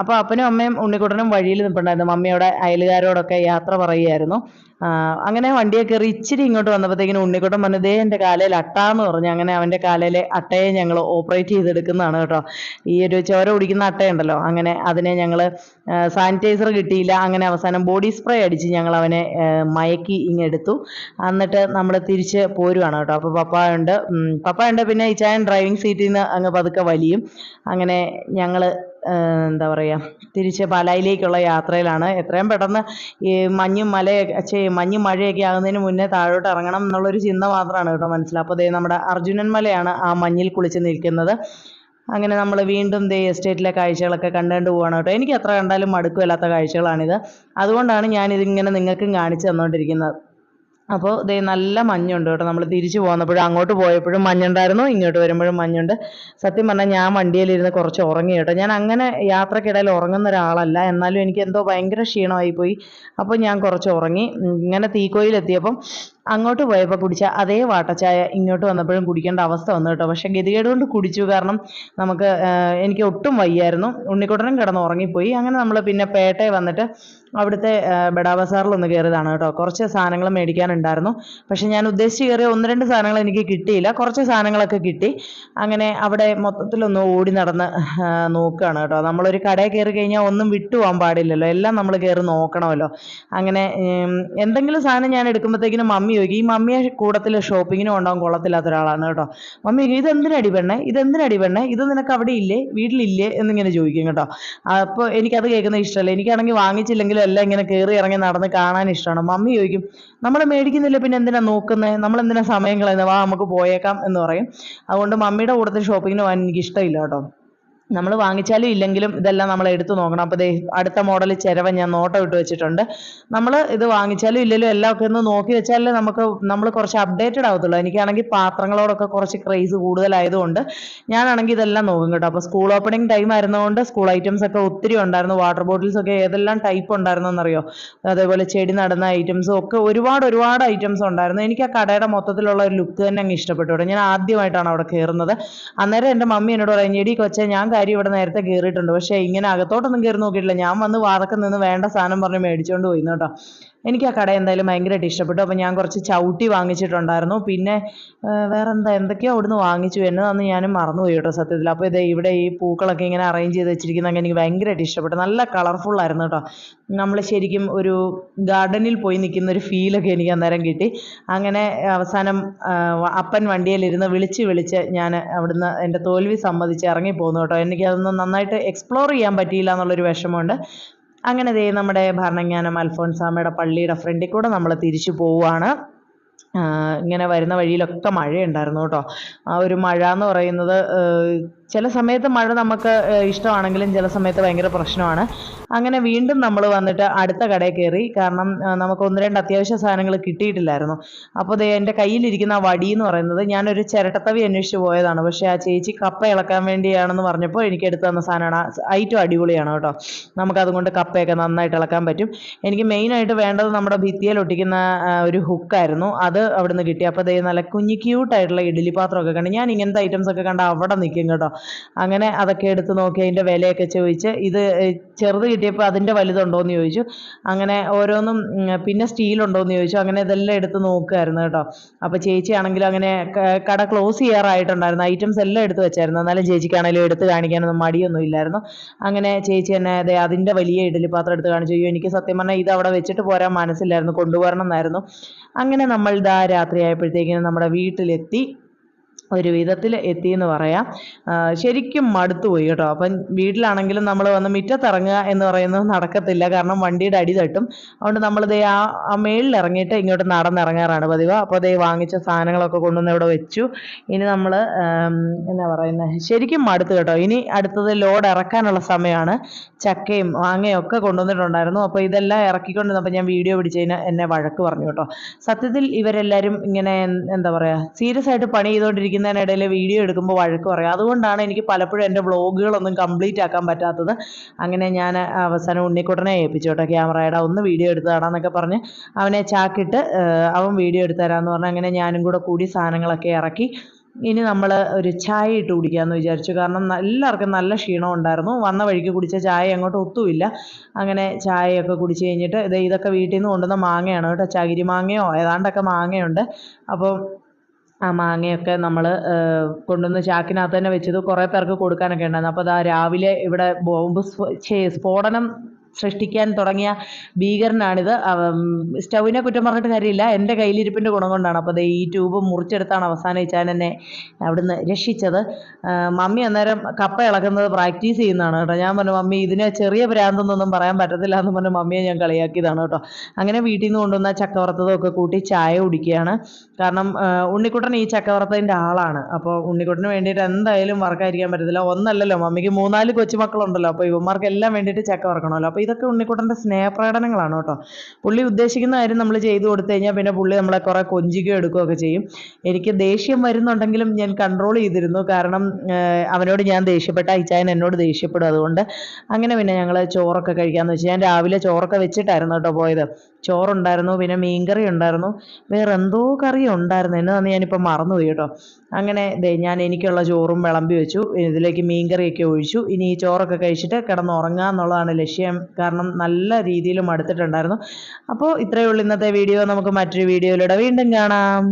അപ്പോൾ അപ്പനും അമ്മയും ഉണ്ണിക്കുട്ടനും വഴിയിൽ നിൽപ്പുണ്ടായിരുന്നു മമ്മിയോടെ അയലുകാരോടൊക്കെ യാത്ര പറയുമായിരുന്നു അങ്ങനെ വണ്ടിയെ കയറി ഇച്ചിരി ഇങ്ങോട്ട് വന്നപ്പോഴത്തേക്കിനും ഉണ്ണിക്കുട്ടൻ പറഞ്ഞു ദേ എന്റെ കാലയിൽ അട്ടാന്ന് പറഞ്ഞു അങ്ങനെ അവന്റെ കാലയിലെ അട്ടയെ ഞങ്ങൾ ഓപ്പറേറ്റ് ചെയ്തെടുക്കുന്നതാണ് കേട്ടോ. ഈ ഒരു ചോര കുടിക്കുന്ന അട്ടയുണ്ടല്ലോ അങ്ങനെ അതിനെ ഞങ്ങൾ സാനിറ്റൈസർ കിട്ടിയില്ല. അങ്ങനെ അവസാനം ബോഡി സ്പ്രേ അടിച്ച് ഞങ്ങൾ അവനെ മയക്കി മയക്കി ഇങ്ങെടുത്തു എന്നിട്ട് നമ്മൾ തിരിച്ച് പോരുവാണ് കേട്ടോ. അപ്പോൾ പപ്പായുണ്ട്. ഉണ്ട് ഉം, പപ്പ ഉണ്ട് പിന്നെ ഈ ചായൻ ഡ്രൈവിംഗ് സീറ്റിൽ നിന്ന് അങ്ങ് പതുക്കെ വലിയും. അങ്ങനെ ഞങ്ങൾ എന്താ പറയുക തിരിച്ച് പാലായിലേക്കുള്ള യാത്രയിലാണ്. എത്രയും പെട്ടെന്ന് ഈ മഞ്ഞും മലയൊക്കെ മഞ്ഞും മഴയൊക്കെ ആകുന്നതിന് മുന്നേ താഴോട്ട് ഇറങ്ങണം എന്നുള്ളൊരു ചിന്ത മാത്രമാണ് കേട്ടോ മനസ്സിലാവും അപ്പോൾ ദേ നമ്മുടെ അർജുനൻ മലയാണ് ആ മഞ്ഞിൽ കുളിച്ച് നിൽക്കുന്നത്. അങ്ങനെ നമ്മൾ വീണ്ടും ദേ എസ്റ്റേറ്റിലെ കാഴ്ചകളൊക്കെ കണ്ടുകൊണ്ട് പോവാണ് കേട്ടോ. എനിക്ക് എത്ര കണ്ടാലും മടുക്കുമല്ലാത്ത കാഴ്ചകളാണിത്. അതുകൊണ്ടാണ് ഞാനിതിങ്ങനെ നിങ്ങൾക്കും കാണിച്ചു തന്നുകൊണ്ടിരിക്കുന്നത് അപ്പോൾ ദേ നല്ല മഞ്ഞുണ്ട് കേട്ടോ. നമ്മൾ തിരിച്ചു പോന്നപ്പോഴും അങ്ങോട്ട് പോയപ്പോഴും മഞ്ഞുണ്ടായിരുന്നു ഇങ്ങോട്ട് വരുമ്പോഴും മഞ്ഞുണ്ട്. സത്യം പറഞ്ഞാൽ ഞാൻ വണ്ടിയിലിരുന്ന് കുറച്ച് ഉറങ്ങി കേട്ടോ. ഞാൻ അങ്ങനെ യാത്രക്കിടയിൽ ഉറങ്ങുന്ന ഒരാളല്ല. എന്നാലും എനിക്ക് എന്തോ ഭയങ്കര ക്ഷീണമായി പോയി അപ്പോൾ ഞാൻ കുറച്ച് ഉറങ്ങി ഇങ്ങനെ തീക്കോയിലെത്തിയപ്പം അങ്ങോട്ട് പോയപ്പോൾ കുടിച്ച അതേ വാട്ടച്ചായ ഇങ്ങോട്ട് വന്നപ്പോഴും കുടിക്കേണ്ട അവസ്ഥ വന്നു കേട്ടോ. പക്ഷെ ഗതികേട് കൊണ്ട് കുടിച്ചു. കാരണം നമുക്ക് എനിക്ക് ഒട്ടും വയ്യായിരുന്നു. ഉണ്ണിക്കുട്ടനും കിടന്ന് ഉറങ്ങിപ്പോയി. അങ്ങനെ നമ്മൾ പിന്നെ പേട്ടയിൽ വന്നിട്ട് അവിടുത്തെ ബഡാബസാറിൽ ഒന്ന് കയറിയതാണ് കേട്ടോ. കുറച്ച് സാധനങ്ങൾ മേടിക്കാനുണ്ടായിരുന്നു. പക്ഷെ ഞാൻ ഉദ്ദേശിച്ച് കയറിയ ഒന്ന് രണ്ട് സാധനങ്ങൾ എനിക്ക് കിട്ടിയില്ല. കുറച്ച് സാധനങ്ങളൊക്കെ കിട്ടി. അങ്ങനെ അവിടെ മൊത്തത്തിലൊന്ന് ഓടി നടന്ന് നോക്കുകയാണ് കേട്ടോ. നമ്മളൊരു കടയിൽ കയറി കഴിഞ്ഞാൽ ഒന്നും വിട്ടു പോകാൻ പാടില്ലല്ലോ. എല്ലാം നമ്മൾ കയറി നോക്കണമല്ലോ. അങ്ങനെ എന്തെങ്കിലും സാധനം ഞാൻ എടുക്കുമ്പോഴത്തേക്കിനും മമ്മി ചോദിക്കും ഈ മമ്മിയെ കൂടത്തിൽ ഷോപ്പിങ്ങിന് കൊണ്ടുപോകാൻ കൊള്ളത്തില്ലാത്ത ഒരാളാണ് കേട്ടോ. മമ്മി ഇത് ഇതെന്തിനടി പെണ്ണേ? ഇതെന്തിനടി പെണ്ണേ? ഇത് നിനക്ക് അവിടെ ഇല്ലേ? വീട്ടിലില്ലേ? എന്നിങ്ങനെ ചോദിക്കും കേട്ടോ. അപ്പോൾ എനിക്കത് കേൾക്കുന്നത് ഇഷ്ടമല്ല. എനിക്കാണെങ്കിൽ വാങ്ങിച്ചില്ലെങ്കിലും എല്ലാം ഇങ്ങനെ കയറി ഇറങ്ങി നടന്ന് കാണാൻ ഇഷ്ടമാണ് മമ്മി ചോദിക്കും നമ്മൾ മേടിക്കുന്നില്ല? പിന്നെ എന്തിനാ നോക്കുന്നത് നമ്മൾ എന്തിനാ സമയം കളയുന്നത് വാ നമുക്ക് പോയേക്കാം എന്ന് പറയും. അതുകൊണ്ട് മമ്മിയുടെ കൂട്ടത്തിൽ ഷോപ്പിങ്ങിന് പോകാൻ എനിക്ക് ഇഷ്ടമില്ല കേട്ടോ. നമ്മൾ വാങ്ങിച്ചാലും ഇല്ലെങ്കിലും ഇതെല്ലാം നമ്മൾ എടുത്തു നോക്കണം. അപ്പോൾ ദേ അടുത്ത മോഡൽ ചിരവ ഞാൻ നോട്ടം ഇട്ട് വെച്ചിട്ടുണ്ട്. നമ്മൾ ഇത് വാങ്ങിച്ചാലും ഇല്ലെങ്കിലും എല്ലാം ഒക്കെ ഒന്ന് നോക്കി വെച്ചാലേ നമുക്ക് നമ്മൾ കുറച്ച് അപ്ഡേറ്റഡ് ആവത്തുള്ളൂ. എനിക്കാണെങ്കിൽ പാത്രങ്ങളോടൊക്കെ കുറച്ച് ക്രേസ് കൂടുതലായതുകൊണ്ട് ഞാനാണെങ്കിൽ ഇതെല്ലാം നോക്കും കേട്ടോ. അപ്പോൾ സ്കൂൾ ഓപ്പണിംഗ് ടൈം ആയിരുന്നതുകൊണ്ട് സ്കൂൾ ഐറ്റംസ് ഒക്കെ ഒത്തിരി ഉണ്ടായിരുന്നു. വാട്ടർ ബോട്ടിൽസ് ഒക്കെ ഏതെല്ലാം ടൈപ്പ് ഉണ്ടായിരുന്നു എന്നറിയോ അതേപോലെ ചെടി നടുന്ന ഐറ്റംസ് ഒക്കെ ഒരുപാട് ഒരുപാട് ഐറ്റംസ് ഉണ്ടായിരുന്നു. എനിക്ക് ആ കടയുടെ മൊത്തത്തിലുള്ള ഒരു ലുക്ക് തന്നെ അങ്ങ് ഇഷ്ടപ്പെട്ടു ഞാൻ ആദ്യമായിട്ടാണ് അവിടെ കയറുന്നത്. അന്നേരം എന്റെ മമ്മി എന്നോട് പറയും ഞെടി കൊച്ചെ ഞാൻ കാര്യം ഇവിടെ നേരത്തെ കയറിയിട്ടുണ്ട് പക്ഷേ ഇങ്ങനെ അകത്തോട്ടൊന്നും കയറി നോക്കിയിട്ടില്ല. ഞാൻ വന്ന് വാതക്കം നിന്ന് വേണ്ട സാധനം പറഞ്ഞ് മേടിച്ചോണ്ട് പോയി കേട്ടോ. എനിക്ക് ആ കട എന്തായാലും ഭയങ്കരമായിട്ട് ഇഷ്ടപ്പെട്ടു. അപ്പോൾ ഞാൻ കുറച്ച് ചവിട്ടി വാങ്ങിച്ചിട്ടുണ്ടായിരുന്നു. പിന്നെ വേറെ എന്താ എന്തൊക്കെയോ അവിടുന്ന് വാങ്ങിച്ചു. എന്നതാന്ന് ഞാനും മറന്നുപോയി കേട്ടോ സത്യത്തിൽ. അപ്പോൾ ഇത് ഇവിടെ ഈ പൂക്കളൊക്കെ ഇങ്ങനെ അറേഞ്ച് ചെയ്ത് വെച്ചിരിക്കുന്നതൊക്കെ എനിക്ക് ഭയങ്കരമായിട്ട് ഇഷ്ടപ്പെട്ടു. നല്ല കളർഫുൾ ആയിരുന്നു കേട്ടോ. നമ്മൾ ശരിക്കും ഒരു ഗാർഡനിൽ പോയി നിൽക്കുന്ന ഒരു ഫീലൊക്കെ എനിക്ക് അന്നേരം കിട്ടി. അങ്ങനെ അവസാനം അപ്പൻ വണ്ടിയിലിരുന്ന് വിളിച്ച് വിളിച്ച് ഞാൻ അവിടുന്ന് എന്റെ തോൽവി സമ്മതിച്ച് ഇറങ്ങി പോകുന്നു കേട്ടോ എനിക്കതൊന്നും നന്നായിട്ട് എക്സ്പ്ലോർ ചെയ്യാൻ പറ്റിയില്ല എന്നുള്ളൊരു വിഷമമുണ്ട്. അങ്ങനെ ദേ നമ്മുടെ ഭരണങ്ങാനം അൽഫോൻസാമയുടെ പള്ളിയുടെ ഫ്രണ്ടിൽ കൂടെ നമ്മൾ തിരിച്ചു പോവുകയാണ്. ഇങ്ങനെ വരുന്ന വഴിയിലൊക്കെ മഴയുണ്ടായിരുന്നു കേട്ടോ. ആ ഒരു മഴ എന്ന് പറയുന്നത് ചില സമയത്ത് മഴ നമുക്ക് ഇഷ്ടമാണെങ്കിലും ചില സമയത്ത് ഭയങ്കര പ്രശ്നമാണ്. അങ്ങനെ വീണ്ടും നമ്മൾ വന്നിട്ട് അടുത്ത കടയിൽ കയറി കാരണം നമുക്ക് ഒന്ന് രണ്ട് അത്യാവശ്യ സാധനങ്ങൾ കിട്ടിയിട്ടില്ലായിരുന്നു. അപ്പോൾ ദേ എന്റെ കയ്യിലിരിക്കുന്ന ആ വടി എന്ന് പറയുന്നത് ഞാനൊരു ചിരട്ടത്തവി അന്വേഷിച്ച് പോയതാണ്. പക്ഷേ ആ ചേച്ചി കപ്പ ഇളക്കാൻ വേണ്ടിയാണെന്ന് പറഞ്ഞപ്പോൾ എനിക്ക് എടുത്തു തന്ന സാധനമാണ്. ഐറ്റം അടിപൊളിയാണ് കേട്ടോ. നമുക്കതുകൊണ്ട് കപ്പയൊക്കെ നന്നായിട്ട് ഇളക്കാൻ പറ്റും. എനിക്ക് മെയിനായിട്ട് വേണ്ടത് നമ്മുടെ ഭിത്തിയിൽ ഒട്ടിക്കുന്ന ഒരു ഹുക്കായിരുന്നു. അത് അവിടുന്ന് കിട്ടി. അപ്പോൾ ദേ നല്ല കുഞ്ഞു ക്യൂട്ടായിട്ടുള്ള ഇഡ്ഡലി പാത്രമൊക്കെ കണ്ട്. ഞാൻ ഇങ്ങനത്തെ ഐറ്റംസ് ഒക്കെ കണ്ട് അവിടെ നിൽക്കും കേട്ടോ. അങ്ങനെ അതൊക്കെ എടുത്ത് നോക്കി അതിന്റെ വിലയൊക്കെ ചോദിച്ച് ഇത് ചെറുത് കിട്ടിയപ്പോൾ അതിന്റെ വലുതുണ്ടോ എന്ന് ചോദിച്ചു. അങ്ങനെ ഓരോന്നും പിന്നെ സ്റ്റീൽ എന്ന് ചോദിച്ചു. അങ്ങനെ ഇതെല്ലാം എടുത്ത് നോക്കുമായിരുന്നു കേട്ടോ. അപ്പോൾ ചേച്ചി ആണെങ്കിലും അങ്ങനെ കട ക്ലോസ് ചെയ്യാറായിട്ടുണ്ടായിരുന്നു. ഐറ്റംസ് എല്ലാം എടുത്ത് വെച്ചായിരുന്നു. എന്നാലും ചേച്ചിക്കാണെങ്കിലും എടുത്ത് കാണിക്കാനൊന്നും മടിയൊന്നും ഇല്ലായിരുന്നു. അങ്ങനെ ചേച്ചി എന്നെ അതെ അതിന്റെ വലിയ ഇഡലി പാത്രം എടുത്ത് കാണിച്ചു. അയ്യോ എനിക്ക് സത്യം പറഞ്ഞാൽ ഇത് അവിടെ വെച്ചിട്ട് പോരാൻ മനസ്സില്ലായിരുന്നു. കൊണ്ടുപോകണം എന്നായിരുന്നു. അങ്ങനെ നമ്മൾ ഇതാ രാത്രിയായപ്പോഴത്തേക്കിനും നമ്മുടെ വീട്ടിലെത്തി. ഒരു വിധത്തിൽ എത്തിയെന്ന് പറയാം. ശരിക്കും മടുത്തു പോയി കേട്ടോ. അപ്പം വീട്ടിലാണെങ്കിലും നമ്മൾ വന്ന് മുറ്റത്തിറങ്ങുക എന്ന് പറയുന്നത് നടക്കത്തില്ല. കാരണം വണ്ടിയുടെ അടി തട്ടും. അതുകൊണ്ട് നമ്മൾ ദേ ആ ആ മേളിൽ ഇറങ്ങിയിട്ട് ഇങ്ങോട്ട് നടന്നിറങ്ങാറാണ് പതിവ്. അപ്പോൾ ദേ വാങ്ങിച്ച സാധനങ്ങളൊക്കെ കൊണ്ടുവന്ന് ഇവിടെ വെച്ചു. ഇനി നമ്മൾ എന്നാ പറയുന്നത്? ശരിക്കും മടുത്തു കേട്ടോ. ഇനി അടുത്തത് ലോഡ് ഇറക്കാനുള്ള സമയമാണ്. ചക്കയും മാങ്ങയും ഒക്കെ കൊണ്ടുവന്നിട്ടുണ്ടായിരുന്നു. അപ്പോൾ ഇതെല്ലാം ഇറക്കിക്കൊണ്ടിരുന്നപ്പോൾ ഞാൻ വീഡിയോ പിടിച്ചതിന് എന്നെ വഴക്ക് പറഞ്ഞു കേട്ടോ. സത്യത്തിൽ ഇവരെല്ലാവരും ഇങ്ങനെ എന്താ പറയുക സീരിയസ് ആയിട്ട് പണി ചെയ്തുകൊണ്ടിരിക്കുന്നതിനിടയിൽ വീഡിയോ എടുക്കുമ്പോൾ വഴക്ക് പറയും. അതുകൊണ്ടാണ് എനിക്ക് പലപ്പോഴും എന്റെ വ്ളോഗുകളൊന്നും കംപ്ലീറ്റ് ആക്കാൻ പറ്റാത്തത്. അങ്ങനെ ഞാൻ അവസാനം ഉണ്ണിക്കുട്ടനെ ഏൽപ്പിച്ചു കേട്ടോ ക്യാമറയുടെ ഒന്ന് വീഡിയോ എടുത്ത് തരാമെന്നൊക്കെ പറഞ്ഞ് അവനെ ചാക്കിട്ട് അവൻ വീഡിയോ എടുത്ത് തരാമെന്ന് പറഞ്ഞ് അങ്ങനെ ഞാനും കൂടെ കൂടി സാധനങ്ങളൊക്കെ ഇറക്കി. ഇനി നമ്മൾ ഒരു ചായ ഇട്ട് കുടിക്കാമെന്ന് വിചാരിച്ചു. കാരണം എല്ലാവർക്കും നല്ല ക്ഷീണം ഉണ്ടായിരുന്നു. വന്ന വഴിക്ക് കുടിച്ച ചായ അങ്ങോട്ട് ഒത്തുമില്ല. അങ്ങനെ ചായയൊക്കെ കുടിച്ച് കഴിഞ്ഞിട്ട് ഇത് ഇതൊക്കെ വീട്ടിൽ നിന്ന് കൊണ്ടുവന്ന മാങ്ങയാണ് കേട്ടോ. ചകിരി മാങ്ങയോ ഏതാണ്ടൊക്കെ മാങ്ങയുണ്ട്. അപ്പോൾ ആ മാങ്ങയൊക്കെ നമ്മൾ കൊണ്ടുവന്ന് ചാക്കിനകത്ത് തന്നെ വെച്ചത് കുറേ പേർക്ക് കൊടുക്കാനൊക്കെ ഉണ്ടായിരുന്നു. അപ്പോൾ അതാ രാവിലെ ഇവിടെ ബോംബ് സ്ഫോ- ഛേ, സ്ഫോടനം സൃഷ്ടിക്കാൻ തുടങ്ങിയ ഭീകരനാണിത്. സ്റ്റൗവിനെ കുറ്റം പറഞ്ഞിട്ട് കാര്യമില്ല. എന്റെ കയ്യിലിരിപ്പിന്റെ ഗുണം കൊണ്ടാണ്. അപ്പോൾ ഈ ട്യൂബ് മുറിച്ചെടുത്താണ് അവസാനം ഇച്ചാൻ എന്നെ അവിടുന്ന് രക്ഷിച്ചത്. മമ്മി അന്നേരം കപ്പ ഇളക്കുന്നത് പ്രാക്ടീസ് ചെയ്യുന്നതാണ് കേട്ടോ. ഞാൻ പറഞ്ഞു മമ്മി ഇതിനെ ചെറിയ ഭ്രാന്തൊന്നും പറയാൻ പറ്റത്തില്ല എന്ന് പറഞ്ഞു മമ്മിയെ ഞാൻ കളിയാക്കിയതാണ് കേട്ടോ. അങ്ങനെ വീട്ടിൽ നിന്ന് കൊണ്ടുവന്ന ചക്ക വറുത്തതും ഒക്കെ കൂട്ടി ചായ കുടിക്കുകയാണ്. കാരണം ഉണ്ണിക്കുട്ടൻ ഈ ചക്ക വറുത്തതിന്റെ ആളാണ്. അപ്പോൾ ഉണ്ണിക്കുട്ടന് വേണ്ടിയിട്ട് എന്തായാലും വർക്കായിരിക്കാൻ പറ്റത്തില്ല. ഒന്നല്ലല്ലോ മമ്മിക്ക് മൂന്നാൽ കൊച്ചുമക്കളുണ്ടല്ലോ. അപ്പോൾ ഇവന്മാർക്കെല്ലാം വേണ്ടിയിട്ട് ചക്ക വറക്കണമല്ലോ. അപ്പോൾ അപ്പോൾ ഇതൊക്കെ ഉണ്ണിക്കുട്ടന്റെ സ്നേഹപ്രകടനങ്ങളാണ് കേട്ടോ. പുള്ളി ഉദ്ദേശിക്കുന്ന കാര്യം നമ്മൾ ചെയ്തു കൊടുത്തു കഴിഞ്ഞാൽ പിന്നെ പുള്ളി നമ്മളെ കുറേ കൊഞ്ചിക്കുകയോ എടുക്കുകയൊക്കെ ചെയ്യും. എനിക്ക് ദേഷ്യം വരുന്നുണ്ടെങ്കിലും ഞാൻ കൺട്രോൾ ചെയ്തിരുന്നു. കാരണം അവനോട് ഞാൻ ദേഷ്യപ്പെട്ട അയച്ചായൻ എന്നോട് ദേഷ്യപ്പെടും. അതുകൊണ്ട് അങ്ങനെ പിന്നെ ഞങ്ങൾ ചോറൊക്കെ കഴിക്കാമെന്ന് വെച്ച് ഞാൻ രാവിലെ ചോറൊക്കെ വെച്ചിട്ടായിരുന്നു കേട്ടോ പോയത്. ചോറുണ്ടായിരുന്നു പിന്നെ മീൻകറി ഉണ്ടായിരുന്നു. വേറെ എന്തോ കറി ഉണ്ടായിരുന്നു എന്നതാന്ന് ഞാനിപ്പോൾ മറന്നുപോയി കേട്ടോ. അങ്ങനെ ഞാൻ എനിക്കുള്ള ചോറും വിളമ്പി വെച്ചു. ഇതിലേക്ക് മീൻകറിയൊക്കെ ഒഴിച്ചു. ഇനി ഈ ചോറൊക്കെ കഴിച്ചിട്ട് കിടന്നുറങ്ങുക എന്നുള്ളതാണ് ലക്ഷ്യം. കാരണം നല്ല രീതിയിൽ മടുത്തിട്ടുണ്ടായിരുന്നു അപ്പോൾ ഇത്രയേ ഉള്ളൂ ഇന്നത്തെ വീഡിയോ. നമുക്ക് മറ്റൊരു വീഡിയോയിലൂടെ വീണ്ടും കാണാം.